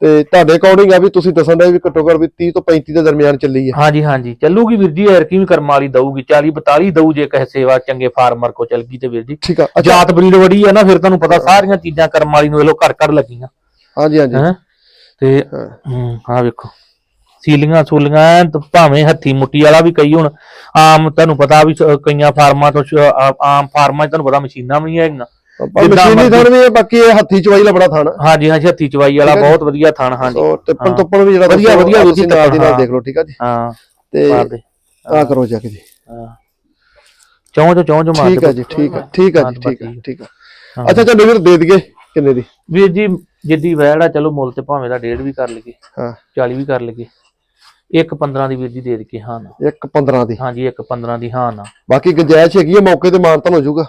ਤੇ ਤੁਹਾਡੇ ਅਕੋਰਡਿੰਗ ਆ ਵੀ ਤੁਸੀਂ ਦੱਸਣ ਦੇ ਵੀ ਘੱਟੋ ਘੱਟ ਵੀ 30 ਤੋਂ 35 ਦੇ ਦਰਮਿਆਨ ਚੱਲੀ ਹੈ ਹਾਂਜੀ ਹਾਂਜੀ। ਚੱਲੂਗੀ ਵੀਰ ਜੀ ਐਰ ਕੀ ਵੀ ਕਰਮ ਵਾਲੀ ਦਊਗੀ 40 42 ਦਊ ਜੇ ਕਹੇ ਸੇਵਾ ਚੰਗੇ ਫਾਰਮਰ ਕੋ ਚੱਲ ਗਈ ਤੇ ਵੀਰ ਜੀ। ਠੀਕ ਆ ਜਾਤ ਬਰੀਡ ਵੜੀ ਆ ਨਾ ਫਿਰ ਤੁਹਾਨੂੰ ਪਤਾ ਸਾਰੀਆਂ ਚੀਜ਼ਾਂ ਕਰਮ ਵਾਲੀ ਨੂੰ ਇਹ ਲੋ ਘੜ ਘੜ ਲੱਗੀਆਂ। ਹਾਂਜੀ ਹਾਂਜੀ। ਤੇ ਹਾਂ। ਵੇਖੋ। ਸੀਲੀਆਂ ਸੂਲੀਆਂ ਭਾਵੇਂ ਹੱਥੀ ਮੁੱਟੀ ਵਾਲਾ ਵੀ ਕਈ ਹੁਣ ਆਮ ਤੁਹਾਨੂੰ ਪਤਾ ਵੀ ਕਈਆਂ ਫਾਰਮਾਂ ਤੋਂ ਆਮ ਫਾਰਮਾਂ ਤੁਹਾਨੂੰ ਪਤਾ ਮਸ਼ੀਨਾਂ ਵੀ ਨਹੀਂ ਹੈਗੀਆਂ। ਪਰ ਜਿੱਦਾਂ ਮਸ਼ੀਨੀ ਥਣ ਵੀ ਹੈ ਬਾਕੀ ਇਹ ਹੱਥੀ ਚਵਾਈ ਦਾ ਬੜਾ ਥਣ ਆ। ਹਾਂਜੀ ਹਾਂਜੀ ਹੱਥੀ ਚਵਾਈ ਵਾਲਾ। ਬਹੁਤ ਵਧੀਆ ਥਣ ਹਾਂਜੀ। ਸੋ ਟਿੱਪਣ। ਟੁੱਪਣ ਵੀ ਜਿਹੜਾ ਵਧੀਆ- ਵਧੀਆ ਤੁਸੀਂ ਨਾਲ ਦੀ ਨਾਲ ਹਾਂ। ਦੇਖ ਲਓ ਠੀਕ ਆ ਜੀ? ਹਾਂ ਤੇ ਮਾਰ ਦੇ। ਆ ਕਰੋ ਜਾ ਕੇ ਜੀ। ਹਾਂ। ਚੌਂ ਚੌਂ ਚੌਂ ਚੌਂ ਮਾਰ ਠੀਕ ਦੇ ਆ ਜੀ ਠੀਕ ਆ ਠੀਕ ਆ ਜੀ ਠੀਕ ਆ ਠੀਕ ਠੀਕ ਆ। ਹਾਂ। ਅੱਛਾ ਚੱਲ ਵੀਰ ਦੇ ਦਈਏ ਕਿੰਨੇ ਦੀ? ਵੀਰ ਜੀ ਜਿੱਦੀ ਵੈੜ ਆ ਚਲੋ ਮੁੱਲ ਤੇ ਭਾਵੇਂ ਦਾ ਡੇਢ ਵੀ ਕਰ ਲਈਏ। ਹਾਂ। 40 ਵੀ ਕਰ ਲਈਏ। ਇੱਕ 15 ਦੀ ਵੀਰ ਜੀ ਦੇ ਦੇ ਕੇ ਹਾਂ ਨਾ। ਇੱਕ 15 ਦੀ। ਹਾਂਜੀ ਇੱਕ 15 ਦੀ ਹਾਂ ਨਾ। ਬਾਕੀ ਗੁੰਜਾਇਸ਼ ਹੈਗੀ ਹੈ ਮੌਕੇ ਤੇ ਮਾਨਤਨ ਹੋ ਜਾਊਗਾ।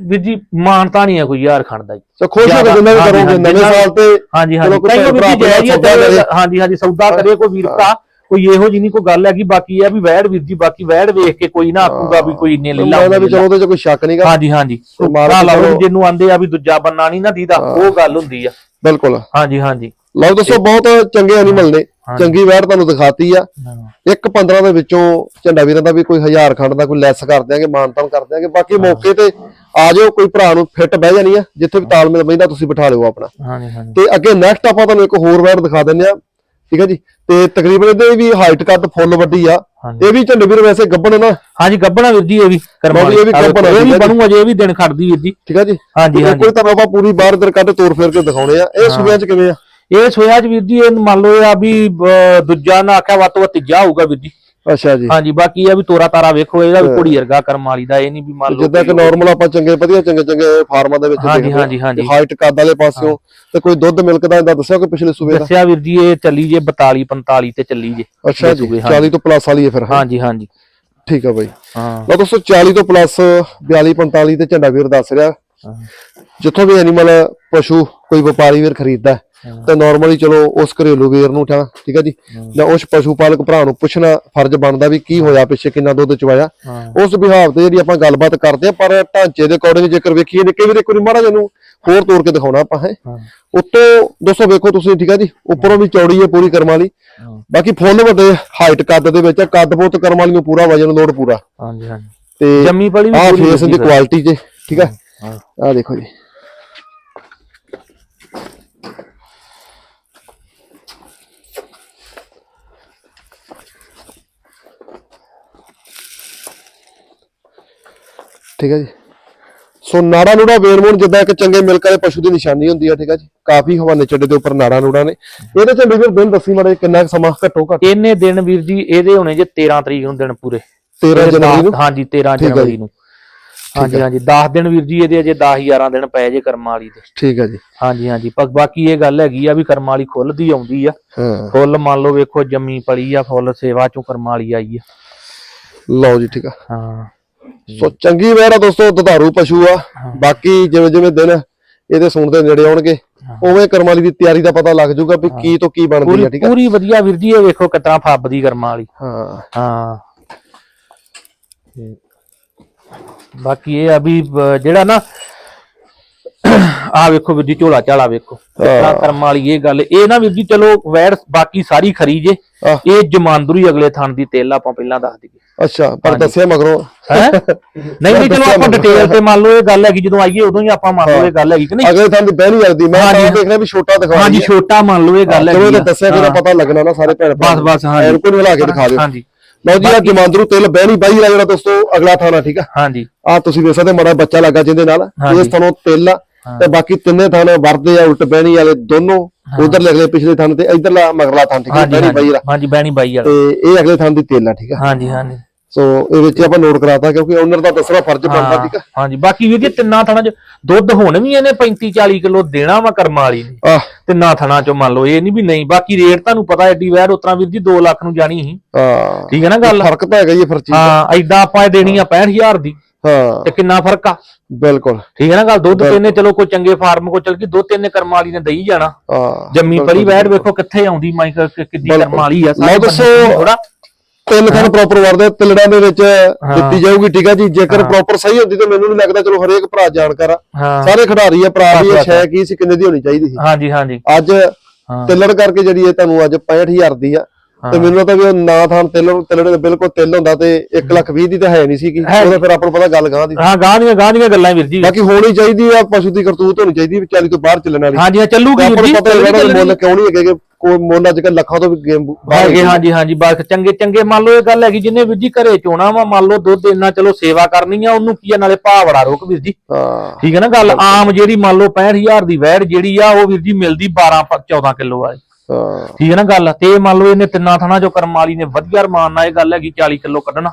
ਵੀਰ ਜੀ ਮਾਨਤਾ ਨਹੀਂ ਹੈ ਕੋਈ ਯਾਰ ਖੜਦਾ ਜੀ। ਸੋ ਖੁਸ਼ ਹੋ ਕੇ ਜਿੰਨਾ ਵੀ ਕਰੋਗੇ ਨਵੇਂ ਸਾਲ ਤੇ ਹਾਂਜੀ ਹਾਂਜੀ। ਕੋਈ ਵੀਰ ਜੀ ਜੈ ਜੀ ਸੌਦਾ ਕਰੇ। ਹਾਂਜੀ ਹਾਂਜੀ ਸੌਦਾ ਕਰੇ ਕੋਈ ਵੀਰ ਭਰਾ ਕੋਈ ਇਹੋ ਜਿਹੀ ਨਹੀਂ ਕੋਈ ਗੱਲ ਹੈਗੀ ਬਾਕੀ ਇਹ ਆ ਵੀ ਵੈੜ ਵੀਰ ਜੀ ਬਾਕੀ ਵੈੜ ਵੇਖ ਕੇ ਕੋਈ ਨਾ ਆਖੂਗਾ ਵੀ ਕੋਈ ਇੰਨੇ ਲੈ ਲਾ ਲੱਗਦਾ ਵੀ ਚਲੋ ਉਹਦੇ ਚ ਕੋਈ ਸ਼ੱਕ ਨਹੀਂਗਾ। ਹਾਂਜੀ ਹਾਂਜੀ। ਤੇ ਭਰਾ ਲਾਓ ਜਿਹਨੂੰ ਆਂਦੇ ਆ ਵੀ ਦੂਜਾ ਬੰਨਾ ਨਹੀਂ ਨਾ ਦੀਦਾ ਉਹ ਗੱਲ ਹੁੰਦੀ ਆ। ਬਿਲਕੁਲ। ਹਾਂਜੀ ਹਾਂਜੀ। ਲਓ ਦੱਸੋ ਬਹੁਤ ਚੰਗੇ ਐਨੀਮਲ ਨੇ। ਚੰਗੀ ਵੈੜ ਤੁਹਾਨੂੰ ਦਿਖਾਤੀ ਆ। ਇੱਕ 15 ਦੇ ਵਿੱਚੋਂ ਝੰਡਾ ਵੀਰਾਂ ਦਾ ਵੀ ਕੋਈ ਹਜ਼ਾਰ ਖੰਡ ਦਾ ਕੋਈ ਲੈਸ ਕਰ ਦਿਆਂਗੇ ਮਾਨਤਾਨ ਕਰ ਦਿਆਂਗੇ। ਬਾਕੀ ਮੌਕੇ ਤੇ ਆ ਜਾਓ ਕੋਈ ਭਰਾ ਨੂੰ ਫਿੱਟ ਬਹਿ ਜਾਣੀ ਆ ਜਿੱਥੇ ਵੀ ਤਾਲਮੇਲ ਬੈਂਦਾ ਤੁਸੀਂ ਬਿਠਾ ਲਿਓ ਆਪਣਾ। ਹਾਂਜੀ ਹਾਂਜੀ। ਤੇ ਅੱਗੇ ਨੈਕਸਟ ਆਪਾਂ ਤੁਹਾਨੂੰ ਇੱਕ ਹੋਰ ਵੈੜ ਦਿਖਾ ਦਿੰਦੇ ਆ। ਠੀਕ ਹੈ ਜੀ? ਤੇ ਤਕਰੀਬਨ ਇਹਦੇ ਵੀ ਹਾਈਟ ਕੱਦ ਫੁੱਲ ਵੱਡੀ ਆ। ਇਹ ਵੀ ਝੰਡੇ ਵੀਰ ਵੈਸੇ ਗੱਬਣ ਨਾ। ਹਾਂਜੀ ਗੱਬਣਾ ਵੀਰ ਜੀ ਇਹ ਵੀ ਕਰਮਾ ਬਾਕੀ ਇਹ ਵੀ ਗੱਭਣ ਆ, ਇਹ ਵੀ ਆ ਜੀ। ਬਣੂ ਅਜੇ ਇਹ ਵੀ ਦਿਨ ਖੜਦੀ ਵੀਰ ਜੀ। ਠੀਕ ਹੈ ਜੀ? ਹਾਂਜੀ ਹਾਂਜੀ। ਕੋਈ ਤੁਹਾਨੂੰ ਆਪਾਂ ਪੂਰੀ ਬਾਹਰ ਇਧਰ ਕੱਢ ਤੋਰ ਫੇਰ ਕੇ ਦਿਖਾਉਣੇ ਆ। ਇਹ ਸੂਬਿਆਂ ਚ ਕਿਵੇਂ ਆ? ਇਹ ਸੋਇਆ ਚ ਵੀਰ ਜੀ ਇਹ ਮੰਨ ਲਓ ਆ ਵੀ ਦੂਜਾ ਨਾ ਆਖਿਆ ਵੱਧ ਤੋਂ ਵੱਧ ਤੀਜਾ ਹੋਊਗਾ ਵੀਰ ਜੀ। ਅੱਛਾ ਜੀ। ਹਾਂਜੀ ਬਾਕੀ ਇਹ ਆ ਵੀ ਤੋਰਾ ਤਾਰਾ ਵੇਖੋ ਇਹਦਾ ਵੀ ਕੁੜੀ ਵਰਗਾ ਕਰਮ ਵਾਲੀ ਦਾ ਇਹ ਨਹੀਂ ਵੀ ਮੰਨ ਲਓ ਜਿੱਦਾਂ ਕਿ ਨਾਰਮਲ ਆਪਾਂ ਚੰਗੇ ਵਧੀਆ ਚੰਗੇ ਚੰਗੇ ਫਾਰਮਾਂ ਦੇ ਵਿੱਚ ਹਾਂਜੀ ਹਾਂਜੀ ਹਾਂਜੀ। ਹਾਈਟ ਕੱਦ ਵਾਲੇ ਪਾਸਿਓਂ ਤੇ ਕੋਈ ਦੁੱਧ ਮਿਲਕ ਦਾ ਇਹਦਾ ਦੱਸਿਆ ਕਿ ਪਿਛਲੇ ਸੂਬੇ ਦਾ? ਦੱਸਿਆ ਵੀਰ ਜੀ ਇਹ ਚੱਲੀ ਜੇ 42 45 ਤੇ ਚੱਲੀ ਜੇ ਅੱਛਾ ਜੀ ਸੂਬੇ, 40 ਤੋਂ ਪਲੱਸ ਵਾਲੀ ਹੈ ਫਿਰ ਹਾਂਜੀ ਹਾਂਜੀ। ਠੀਕ ਆ ਬਾਈ। ਹਾਂ। ਲਓ ਦੋਸਤੋ 40 ਤੋਂ ਪਲੱਸ 42 45 ਤੇ ਝੰਡਾ ਵੀਰ ਦੱਸ ਰਿਹਾ। ਜਿੱਥੋਂ ਵੀ ਐਨੀਮਲ ਪਸ਼ੂ ਕੋਈ ਵਪਾਰੀ ਵੀਰ ਖਰੀਦਦਾ ਤੇ ਨਾਰਮਲੀ ਚਲੋ ਉਸ ਘਰੇਲੂ ਵੀਰ ਨੂੰ ਠਾ ਠੀਕ ਆ ਜੀ? ਜਾਂ ਉਸ ਪਸ਼ੂ ਪਾਲਕ ਭਰਾ ਨੂੰ ਪੁੱਛਣਾ ਫਰਜ਼ ਬਣਦਾ ਵੀ ਕੀ ਹੋਇਆ ਪਿੱਛੇ ਕਿੰਨਾ ਦੁੱਧ ਚਵਾਇਆ। ਹਾਂ। ਉਸ ਵਿਹਾਰ ਤੇ ਜਿਹੜੀ ਆਪਾਂ ਗੱਲਬਾਤ ਕਰਦੇ ਆ ਪਰ ਢਾਂਚੇ ਦੇ ਅਕੋਰਡਿੰਗ ਜੇਕਰ ਵੇਖੀਏ ਨਿੱਕੇ ਵੀਰ ਵਾਰੀ ਮਾੜਾ ਜਿਹਾ ਨੂੰ ਹੋਰ ਤੋੜ ਕੇ ਦਿਖਾਉਣਾ ਆਪਾਂ ਹੈ? ਹਾਂ। ਉੱਤੋਂ ਦੋਸਤੋ ਵੇਖੋ ਤੁਸੀਂ ਠੀਕ ਆ ਜੀ? ਉੱਪਰੋਂ ਵੀ ਚੌੜੀ ਹੈ ਪੂਰੀ ਕਰਮ ਵਾਲੀ। ਹਾਂ। ਬਾਕੀ ਫੁੱਲ ਵੱਡੇ ਹਾਈਟ ਕੱਦ ਦੇ ਵਿੱਚ ਆ, ਕੱਦ ਬਹੁਤ ਕਰਮ ਵਾਲੀ ਨੂੰ ਪੂਰਾ ਵਜਨ ਲੋਡ ਪੂਰਾ। ਹਾਂਜੀ ਹਾਂਜੀ। ਤੇ ਜੰਮੀ ਪਲੀ ਵੀ ਪੂਰੀ ਫੇਸ ਦੀ ਕੁਆਲਿਟੀ ਜੇ ਠੀਕ ਹੈ ਹਾਂ। ਆਹ ਦੇਖੋ ਜੀ। ਠੀਕ ਹੈ ਜੀ। ਸੋ ਨਾੜਾ ਨੂੜਾ ਵੇਰਮੋਨ ਜਿੱਦਾਂ ਇੱਕ ਚੰਗੇ ਮਿਲਕ ਵਾਲੇ ਪਸ਼ੂ ਦੀ ਨਿਸ਼ਾਨੀ ਹੁੰਦੀ ਹੈ ਠੀਕ ਹੈ ਜੀ। ਕਾਫੀ ਹਵਾਨੇ ਚੱਡੇ ਦੇ ਉੱਪਰ ਨਾੜਾ ਨੂੜਾ ਨੇ। ਇਹਦੇ ਚ ਵੀਰ ਦਿਨ ਦੱਸੀ ਮਾੜੇ ਕਿੰਨਾ ਸਮਾਂ ਘੱਟੋ ਘੱਟ? ਇੰਨੇ ਦਿਨ ਵੀਰ ਜੀ ਇਹਦੇ ਹੋਣੇ ਜੇ 13 ਤਰੀਕ ਨੂੰ ਦਿਨ ਪੂਰੇ। 13 ਜਨਵਰੀ ਨੂੰ? ਹਾਂਜੀ 13 ਠੀਕ ਆ ਜਨਵਰੀ ਜੀ। ਨੂੰ। ਹਾਂਜੀ ਹਾਂਜੀ 10 ਦਿਨ ਵੀਰ ਜੀ ਇਹਦੇ ਅਜੇ 10 11 ਦਿਨ ਪਏ ਜੇ ਕਰਮਾਂ ਵਾਲੀ ਦੇ। ਠੀਕ ਹੈ ਜੀ। ਹਾਂਜੀ ਹਾਂਜੀ ਪਰ ਬਾਕੀ ਇਹ ਗੱਲ ਹੈਗੀ ਆ ਵੀ ਕਰਮਾਂ ਵਾਲੀ ਖੁੱਲਦੀ ਆਉਂਦੀ ਆ। ਫੁੱਲ ਮੰਨ ਲਓ ਵੇਖੋ ਜੰਮੀ ਪਲੀ ਆ ਫੁੱਲ ਸੇਵਾ ਚੋਂ ਕਰਮਾਂ ਵਾਲੀ ਆਈ ਆ। ਲਓ ਜੀ ਠੀਕ ਆ। ਹਾਂ। ਸੋ ਚੰਗੀ ਵੈੜ ਆ ਦੋਸਤੋ ਦੁਧਾਰੂ ਪਸ਼ੂ ਆ। ਬਾਕੀ ਜਿਵੇਂ ਜਿਵੇਂ ਦਿਨ ਇਹਦੇ ਸੁਣ ਦੇ ਨੇੜੇ ਆਉਣਗੇ ਉਵੇਂ ਕਰਮਾਲੀ ਦੀ ਤਿਆਰੀ ਦਾ ਪਤਾ ਲੱਗ ਜਾਊਗਾ ਵੀ ਕੀ ਤੋਂ ਕੀ ਬਣਦੀ ਆ ਠੀਕ ਆ? ਪੂਰੀ ਵਧੀਆ ਵੀਰ ਜੀ ਇਹ ਵੇਖੋ ਕਿਤਨਾ ਫੱਬਦੀ ਕਰਮਾਂ ਵਾਲੀ। ਹਾਂ। ਹਾਂ। ਤੇ ਬਾਕੀ ਇਹ ਆ ਵੀ ਜਿਹੜਾ ਨਾ ਆ ਵੇਖੋ ਵੀਰ ਜੀ ਝੋਲਾ ਝਾਲਾ ਵੇਖੋ। ਕਿਤਨਾ ਕਰਮਾਂ ਵਾਲੀ ਇਹ ਗੱਲ। ਇਹ ਨਾ ਵੀਰ ਜੀ ਚਲੋ ਵੈੜ ਬਾਕੀ ਸਾਰੀ ਖਰੀ ਜੇ। ਇਹ ਜਮਾਂਦਰੂ ਅਗਲੇ ਥਣ ਦੀ ਤੇਲ ਆਪਾਂ ਪਹਿਲਾਂ ਦੱਸ ਦਈਏ। ਅੱਛਾ ਪਰ ਦੱਸਿਆ ਮਗਰੋਂ। ਹੈ? ਨਹੀਂ ਨਹੀਂ ਚਲੋ ਆਪਾਂ ਡਿਟੇਲ ਤੇ ਮੰਨ ਲਓ ਇਹ ਗੱਲ ਹੈਗੀ ਜਦੋਂ ਆਈਏ ਉਦੋਂ ਹੀ ਆਪਾਂ ਮੰਨ ਲਓ ਇਹ ਗੱਲ ਹੈਗੀ ਕਿ ਨਹੀਂ? ਅਗਲੇ ਬਹਿ ਨਹੀਂ ਲੱਗਦੀ ਮੈਂ ਤਾਂ ਦੇਖ ਰਿਹਾ ਵੀ ਛੋਟਾ ਦਿਖਾ ਹਾਂਜੀ ਛੋਟਾ ਮੰਨ ਲਓ ਇਹ ਗੱਲ ਚਲੋ ਹੈਗੀ ਇਹ ਆ। ਦੱਸਿਆ ਕਿ ਪਤਾ ਲੱਗਣਾ ਨਾ ਸਾਰੇ ਭੈਣ ਬਸ ਬਸ ਹਾਂਜੀ। ਐਨਕੋ ਨੂੰ ਲਾ ਕੇ ਦਿਖਾ ਦਿਓ। ਹਾਂਜੀ। ਲਓ ਜੀ ਆ ਜਮਾਂਦਰੂ ਤਿਲ ਬਹਿਣੀ ਬਾਈ ਵਾਲਾ ਜਿਹੜਾ ਦੋਸਤੋ ਅਗਲਾ ਥਾਣਾ ਠੀਕ ਆ? ਹਾਂਜੀ। ਆ ਤੁਸੀਂ ਵੇਖ ਸਕਦੇ ਮਾੜਾ ਬੱਚਾ ਲੱਗਾ ਜਿਹਦੇ ਨਾਲ। ਇਸ ਥਾਣੋਂ ਤਿਲ ਆ। ਤੇ ਬਾਕੀ ਤਿੰਨੇ ਥਾਣ ਵਰਦੇ ਆ ਉਲਟ ਬਹਿਣੀ ਵਾਲੇ ਦੋਨੋਂ। ਉਧਰ ਅਗਲੇ ਪਿਛਲੇ ਥਾਣ ਤੇ ਇਧਰਲਾ ਮਗਰਲਾ ਥਾਣ ਠੀਕ ਆ? ਹਾਂਜੀ ਬਹਿਣੀ ਬਾਈ ਵਾਲਾ। ਹਾਂਜੀ ਬੈਣੀ ਬਾਈ ਵਾਲਾ। ਤੇ ਇਹ ਅਗਲੇ ਥਾਂ ਦੀ ਤੇਲ ਆ ਠੀਕ ਆ? ਹਾਂਜੀ ਹਾਂਜੀ। ਸੋ ਇਹ ਵਿੱਚ ਆਪਾਂ ਨੋਟ ਕਰਾਤਾ ਕਿਉਂਕਿ ਓਨਰ ਦਾ ਦੱਸਣਾ ਫਰਜ਼ ਬਣਦਾ ਠੀਕ ਆ? ਹਾਂਜੀ। ਬਾਕੀ ਵੀਰ ਜੀ ਤਿੰਨਾਂ ਥਣਾ ਚ ਦੁੱਧ ਹੁਣ ਵੀ ਇਹਨੇ 35 40 ਕਿਲੋ ਦੇਣਾ ਵਾ ਕਰਮਾਂ ਵਾਲੀ ਨੇ। ਤਿੰਨਾਂ ਥਣਾ ਚੋਂ ਮੰਨ ਲਓ ਇਹ ਨਹੀਂ ਵੀ ਨਹੀਂ। ਬਾਕੀ ਰੇਟ ਤੁਹਾਨੂੰ ਪਤਾ ਐਡੀ ਵੈਰ ਉਤਰਾ ਵੀਰ ਜੀ 2 ਲੱਖ ਨੂੰ ਜਾਣੀ ਸੀ। ਹਾਂ। ਠੀਕ ਹੈ ਨਾ ਗੱਲ? ਫ਼ਰਕ ਤਾਂ ਹੈਗਾ ਹੀ ਫਿਰ ਚੀਜ਼ ਹਾਂ ਐਦਾਂ ਆਪਾਂ ਇਹ ਦੇਣੀ ਆ 65000 ਦੀ। ਹਾਂ। ਤੇ ਕਿੰਨਾ ਫ਼ਰਕ ਆ? ਬਿਲਕੁਲ। ਠੀਕ ਹੈ ਨਾ ਗੱਲ? ਦੁੱਧ ਤਿੰਨੇ ਚਲੋ ਕੋਈ ਚੰਗੇ ਫਾਰਮ ਕੋ ਚਲ ਗਈ ਦੋ ਤਿੰਨ ਕਰਮਾਂ ਵਾਲੀ ਨੇ ਦਈ ਜਾਣਾ। ਹਾਂ ਜੰਮੀ ਪਲੀ ਵੈੜ ਵੇਖੋ ਕਿੱਥੇ ਆਉਂਦੀ ਮਾਈ ਕ- ਕਿ- ਕਿੱਡੀ ਬਿਲਕੁਲ। ਕਰਮਾਂ ਵਾਲੀ ਆ ਲਓ ਦੱਸੋ। ਥੋੜਾ ਤਿੰਨ ਖਾਨ ਪ੍ਰੋਪਰ ਵਰਦੇ ਤਿਲੜਾਂ ਦੇ ਵਿੱਚ ਦਿੱਤੀ ਜਾਊਗੀ ਠੀਕ ਆ ਜੀ? ਜੇਕਰ ਪ੍ਰੋਪਰ ਸਹੀ ਹੁੰਦੀ ਤਾਂ ਮੈਨੂੰ ਨਹੀਂ ਲੱਗਦਾ ਚਲੋ ਹਰੇਕ ਭਰਾ ਜਾਣਕਾਰ ਆ। ਸਾਰੇ ਖਿਡਾਰੀ ਆ ਭਰਾ ਵੀ। ਸ਼ੈ ਕੀ ਸੀ ਕਿੰਨੇ ਦੀ ਹੋਣੀ ਚਾਹੀਦੀ ਸੀ। ਹਾਂਜੀ ਹਾਂਜੀ। ਅੱਜ ਤਿੱਲੜ ਕਰਕੇ ਜਿਹੜੀ ਇਹ ਤੁਹਾਨੂੰ ਅੱਜ 65000 ਦੀ ਆ ਤੇ ਮੈਨੂੰ ਤਾਂ ਵੀ ਉਹ ਨਾ ਥਾਂ ਤਿੱਲੜ ਤਿੱਲੜ ਦੇ ਬਿਲਕੁਲ ਤਿੱਲ ਹੁੰਦਾ ਤੇ 1 ਲੱਖ 20 ਦੀ ਤਾਂ ਹੈ ਨਹੀਂ ਸੀਗੀ ਉਹਦਾ ਫਿਰ ਆਪਾਂ ਨੂੰ ਪਤਾ ਗੱਲ ਗਾਂ ਦੀ। ਹਾਂ ਗਾਂ ਦੀਆਂ ਗਾਂ ਦੀਆਂ ਗੱਲਾਂ ਵੀਰ ਜੀ। ਬਾਕੀ ਹੋਣੀ ਚਾਹੀਦੀ ਆ ਪਸ਼ੂ ਦੀ ਕਰਤੂਤ ਹੋਣੀ ਚਾਹੀਦੀ ਵੀ 40 ਤੋਂ ਬਾਹਰ ਚੱਲਣ ਵਾਲੀ। ਹਾਂਜੀ ਹਾਂ ਚੱਲੂਗੀ ਵੀਰ ਜੀ। ਮੁੱਲ ਕਿਉਂ ਨਹੀਂ ਹੈਗੇ ਕਿ ਕੋਈ ਮੁੱਲ ਅੱਜ ਕੱਲ ਲੱਖਾਂ ਤੋਂ ਵੀ ਗੇਮ ਹੈਗੇ ਹਾਂਜੀ ਹਾਂਜੀ ਬਸ ਚੰਗੇ ਚੰਗੇ ਮੰਨ ਲਓ ਇਹ ਗੱਲ ਹੈਗੀ ਜਿੰਨੇ ਵੀਰ ਜੀ ਘਰੇ ਚੋਣਾ ਵਾ ਮੰਨ ਲਓ ਦੁੱਧ ਇੰਨਾ ਚਲੋ ਸੇਵਾ ਕਰਨੀ ਆ ਉਹਨੂੰ ਕੀ ਆ ਨਾਲੇ ਭਾਅ ਬੜਾ ਰੋਕ ਵੀਰ ਜੀ। ਹਾਂ। ਠੀਕ ਹੈ ਨਾ ਗੱਲ? ਆਮ ਜਿਹੜੀ ਮੰਨ ਲਓ 65000 ਦੀ ਵੈੜ ਜਿਹੜੀ ਆ ਉਹ ਵੀਰ ਜੀ ਮਿਲਦੀ 12 ਪ- 14 ਕਿਲੋ ਹਾਂ। ਠੀਕ ਹੈ ਨਾ ਗੱਲ? ਤੇ ਮੰਨ ਲਓ ਇਹਨੇ ਤਿੰਨਾਂ ਥਣਾ ਚੋਂ ਕਰਮ ਵਾਲੀ ਨੇ ਵਧੀਆ ਰਮਾਨ ਨਾਲ ਇਹ ਗੱਲ ਹੈਗੀ 40 ਕਿਲੋ ਕੱਢਣਾ।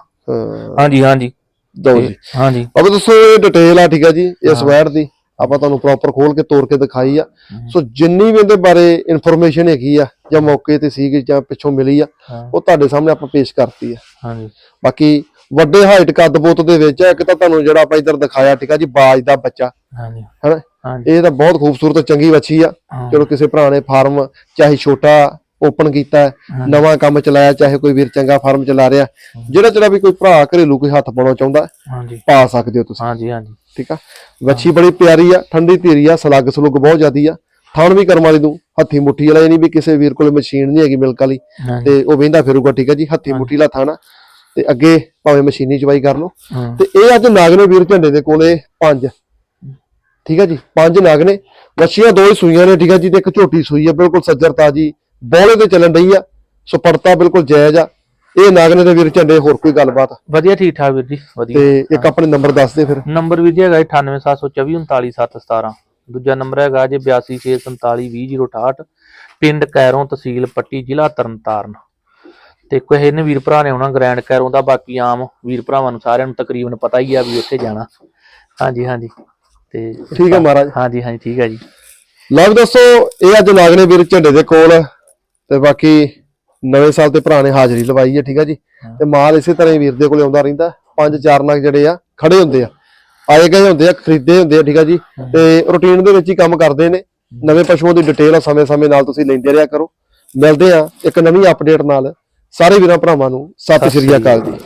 ਹਾਂਜੀ ਹਾਂਜੀ। ਦੋ ਜੀ। ਹਾਂਜੀ। ਅਬ ਦੱਸੋ ਇਹ ਡਿਟੇਲ ਆ ਠੀਕ ਆ ਜੀ ਇਸ ਵੈਰ ਦੀ। ਆਪਾਂ ਤੁਹਾਨੂੰ ਪ੍ਰੋਪਰ ਖੋਲ ਕੇ ਤੋੜ ਕੇ ਦਿਖਾਈ ਆ। ਸੋ ਜਿੰਨੀ ਵੀ ਇਹਦੇ ਬਾਰੇ ਇਨਫੋਰਮੇਸ਼ਨ ਹੈਗੀ ਆ ਜਾਂ ਮੌਕੇ ਤੇ ਸੀਗੀ ਜਾਂ ਪਿੱਛੋਂ ਮਿਲੀ ਆ। ਉਹ ਤੁਹਾਡੇ ਸਾਹਮਣੇ ਆਪਾਂ ਪੇਸ਼ ਕਰਤੀ ਆ। ਹਾਂਜੀ। ਬਾਕੀ ਵੱਡੇ ਹਾਈਟ ਕੱਦ ਬੋਤ ਦੇ ਵਿੱਚ ਇੱਕ ਤਾਂ ਤੁਹਾਨੂੰ ਜਿਹੜਾ ਆਪਾਂ ਇੱਧਰ ਦਿਖਾਇਆ ਠੀਕ ਆ ਜੀ ਬਾਜ ਦਾ ਬੱਚਾ। ਹਾਂਜੀ। ਹੈਨਾ? ਇਹ ਤਾਂ ਬਹੁਤ ਖੂਬਸੂਰਤ ਚੰਗੀ ਵੱਛੀ ਆ। ਚਲੋ ਕਿਸੇ ਭਰਾ ਨੇ ਫਾਰਮ ਚਾਹੇ ਛੋਟਾ ਓਪਨ ਕੀਤਾ ਨਵਾਂ ਕੰਮ ਚਲਾਇਆ ਚਾਹੇ ਕੋਈ ਵੀਰ ਚੰਗਾ ਫਾਰਮ ਚਲਾ ਰਿਹਾ ਜਿਹੜਾ ਜਿਹੜਾ ਵੀ ਕੋਈ ਭਰਾ ਘਰੇਲੂ ਕੋਈ ਹੱਥ ਪਾਉਣਾ ਚਾਹੁੰਦਾ ਹਾਂਜੀ। ਪਾ ਸਕਦੇ ਹੋ ਤੁਸੀਂ। ਹਾਂਜੀ ਹਾਂਜੀ। ਠੀਕ ਆ? ਵੱਛੀ ਬੜੀ ਪਿਆਰੀ ਆ ਠੰਡੀ ਧੀਰੀ ਆ ਸਲੱਗ ਸਲੁੱਗ ਬਹੁਤ ਜ਼ਿਆਦੀ ਆ। ਥਾਣ ਵੀ ਕਰਮ ਵਾਲੀ ਨੂੰ ਹੱਥੀ ਮੁੱਠੀ ਵਾਲਾ ਨਹੀਂ ਵੀ ਕਿਸੇ ਵੀਰ ਕੋਲ ਮਸ਼ੀਨ ਨਹੀਂ ਹੈਗੀ ਮਿਲਕ ਵਾਲੀ। ਤੇ ਉਹ ਵੇਂਦਾ ਫਿਰੂਗਾ ਠੀਕ ਹੈ ਜੀ ਹੱਥੀ ਮੁੱਠੀ ਵਾਲਾ ਥਾਣਾ। ਤੇ ਅੱਗੇ ਭਾਵੇਂ ਮਸ਼ੀਨੀ ਚਵਾਈ ਕਰ ਲਓ। ਤੇ ਇਹ ਅੱਜ ਨਾਗ ਨੇ ਵੀਰ ਝੰਡੇ ਦੇ ਕੋਲੇ ਪੰਜ। ਠੀਕ ਹੈ ਜੀ ਪੰਜ ਨਾਗ ਨੇ ਵੱਛੀਆਂ ਦੋ ਹੀ ਸੂਈਆਂ ਨੇ ਠੀਕ ਹੈ ਜੀ ਤੇ ਇੱਕ ਝੋਟੀ ਸੂਈ ਹੈ ਬਿਲਕੁਲ ਸੱਜਰ ਤਾਜੀ ਬੋਲੇ ਤੇ ਚੱਲਣ ਰਹੀ ਆ। ਸੋ ਪੜਤਾ ਬਿਲਕੁਲ ਜਾਇਜ਼ ਆ। ਇਹ ਨਾਗ ਨੇ ਤੇ ਵੀਰ ਝੰਡੇ ਹੋਰ ਕੋਈ ਗੱਲਬਾਤ? ਵਧੀਆ ਠੀਕ ਠਾਕ ਵੀਰ ਜੀ ਵਧੀਆ। ਤੇ ਇੱਕ ਆਪਣੇ ਨੰਬਰ ਦੱਸ ਦੇ ਫਿਰ। ਨੰਬਰ ਵੀਰ ਜੀ ਹੈਗਾ 9872439717 ਦੂਜਾ ਨੰਬਰ ਹੈਗਾ ਜੀ 8264420068 ਪਿੰਡ ਕੈਰੋਂ ਤਹਿਸੀਲ ਪੱਟੀ ਜ਼ਿਲ੍ਹਾ ਤਰਨਤਾਰਨ। ਤੇ ਕਿਸੇ ਨੇ ਵੀਰ ਭਰਾ ਨੇ ਆਉਣਾ ਗ੍ਰੈਂਡ ਕੈਰੋਂ ਦਾ ਬਾਕੀ ਆਮ ਵੀਰ ਭਰਾਵਾਂ ਨੂੰ ਸਾਰਿਆਂ ਨੂੰ ਤਕਰੀਬਨ ਪਤਾ ਹੀ ਆ ਵੀ ਉੱਥੇ ਜਾਣਾ। ਹਾਂਜੀ ਹਾਂਜੀ। ਤੇ ਠੀਕ ਹੈ ਮਹਾਰਾਜ। ਹਾਂਜੀ ਹਾਂਜੀ ਠੀਕ ਹੈ ਜੀ। ਲਓ ਦੋਸਤੋ ਇਹ ਅੱਜ ਨਾਗ ਨੇ ਵੀਰ ਝੰਡੇ ਦੇ ਕੋਲ ਤੇ ਬਾਕੀ ਨਵੇਂ ਸਾਲ ਤੇ ਭਰਾ ਨੇ ਹਾਜ਼ਰੀ ਲਵਾਈ ਹੈ ਠੀਕ ਹੈ ਜੀ? ਤੇ ਮਾਲ ਇਸੇ ਤਰ੍ਹਾਂ ਹੀ ਵੀਰ ਦੇ ਕੋਲੇ ਆਉਂਦਾ ਰਹਿੰਦਾ ਪੰਜ ਚਾਰ ਨਗ ਜਿਹੜੇ ਆ ਖੜੇ ਹੁੰਦੇ ਆ। ਆਏ ਗਏ ਹੁੰਦੇ ਆ ਖਰੀਦੇ ਹੁੰਦੇ ਆ ਠੀਕ ਹੈ ਜੀ? ਤੇ ਰੂਟੀਨ ਦੇ ਵਿੱਚ ਹੀ ਕੰਮ ਕਰਦੇ ਨੇ। ਨਵੇਂ ਪਸ਼ੂਆਂ ਦੀ ਡਿਟੇਲ ਆ ਸਮੇਂ-ਸਮੇਂ ਨਾਲ ਤੁਸੀਂ ਲੈਂਦੇ ਰਿਹਾ ਕਰੋ। ਮਿਲਦੇ ਆ ਇੱਕ ਨਵੀਂ ਅਪਡੇਟ ਨਾਲ। ਸਾਰੇ ਵੀਰਾਂ ਭਰਾਵਾਂ ਨੂੰ ਸਤਿ ਸ਼੍ਰੀ ਅਕਾਲ ਜੀ।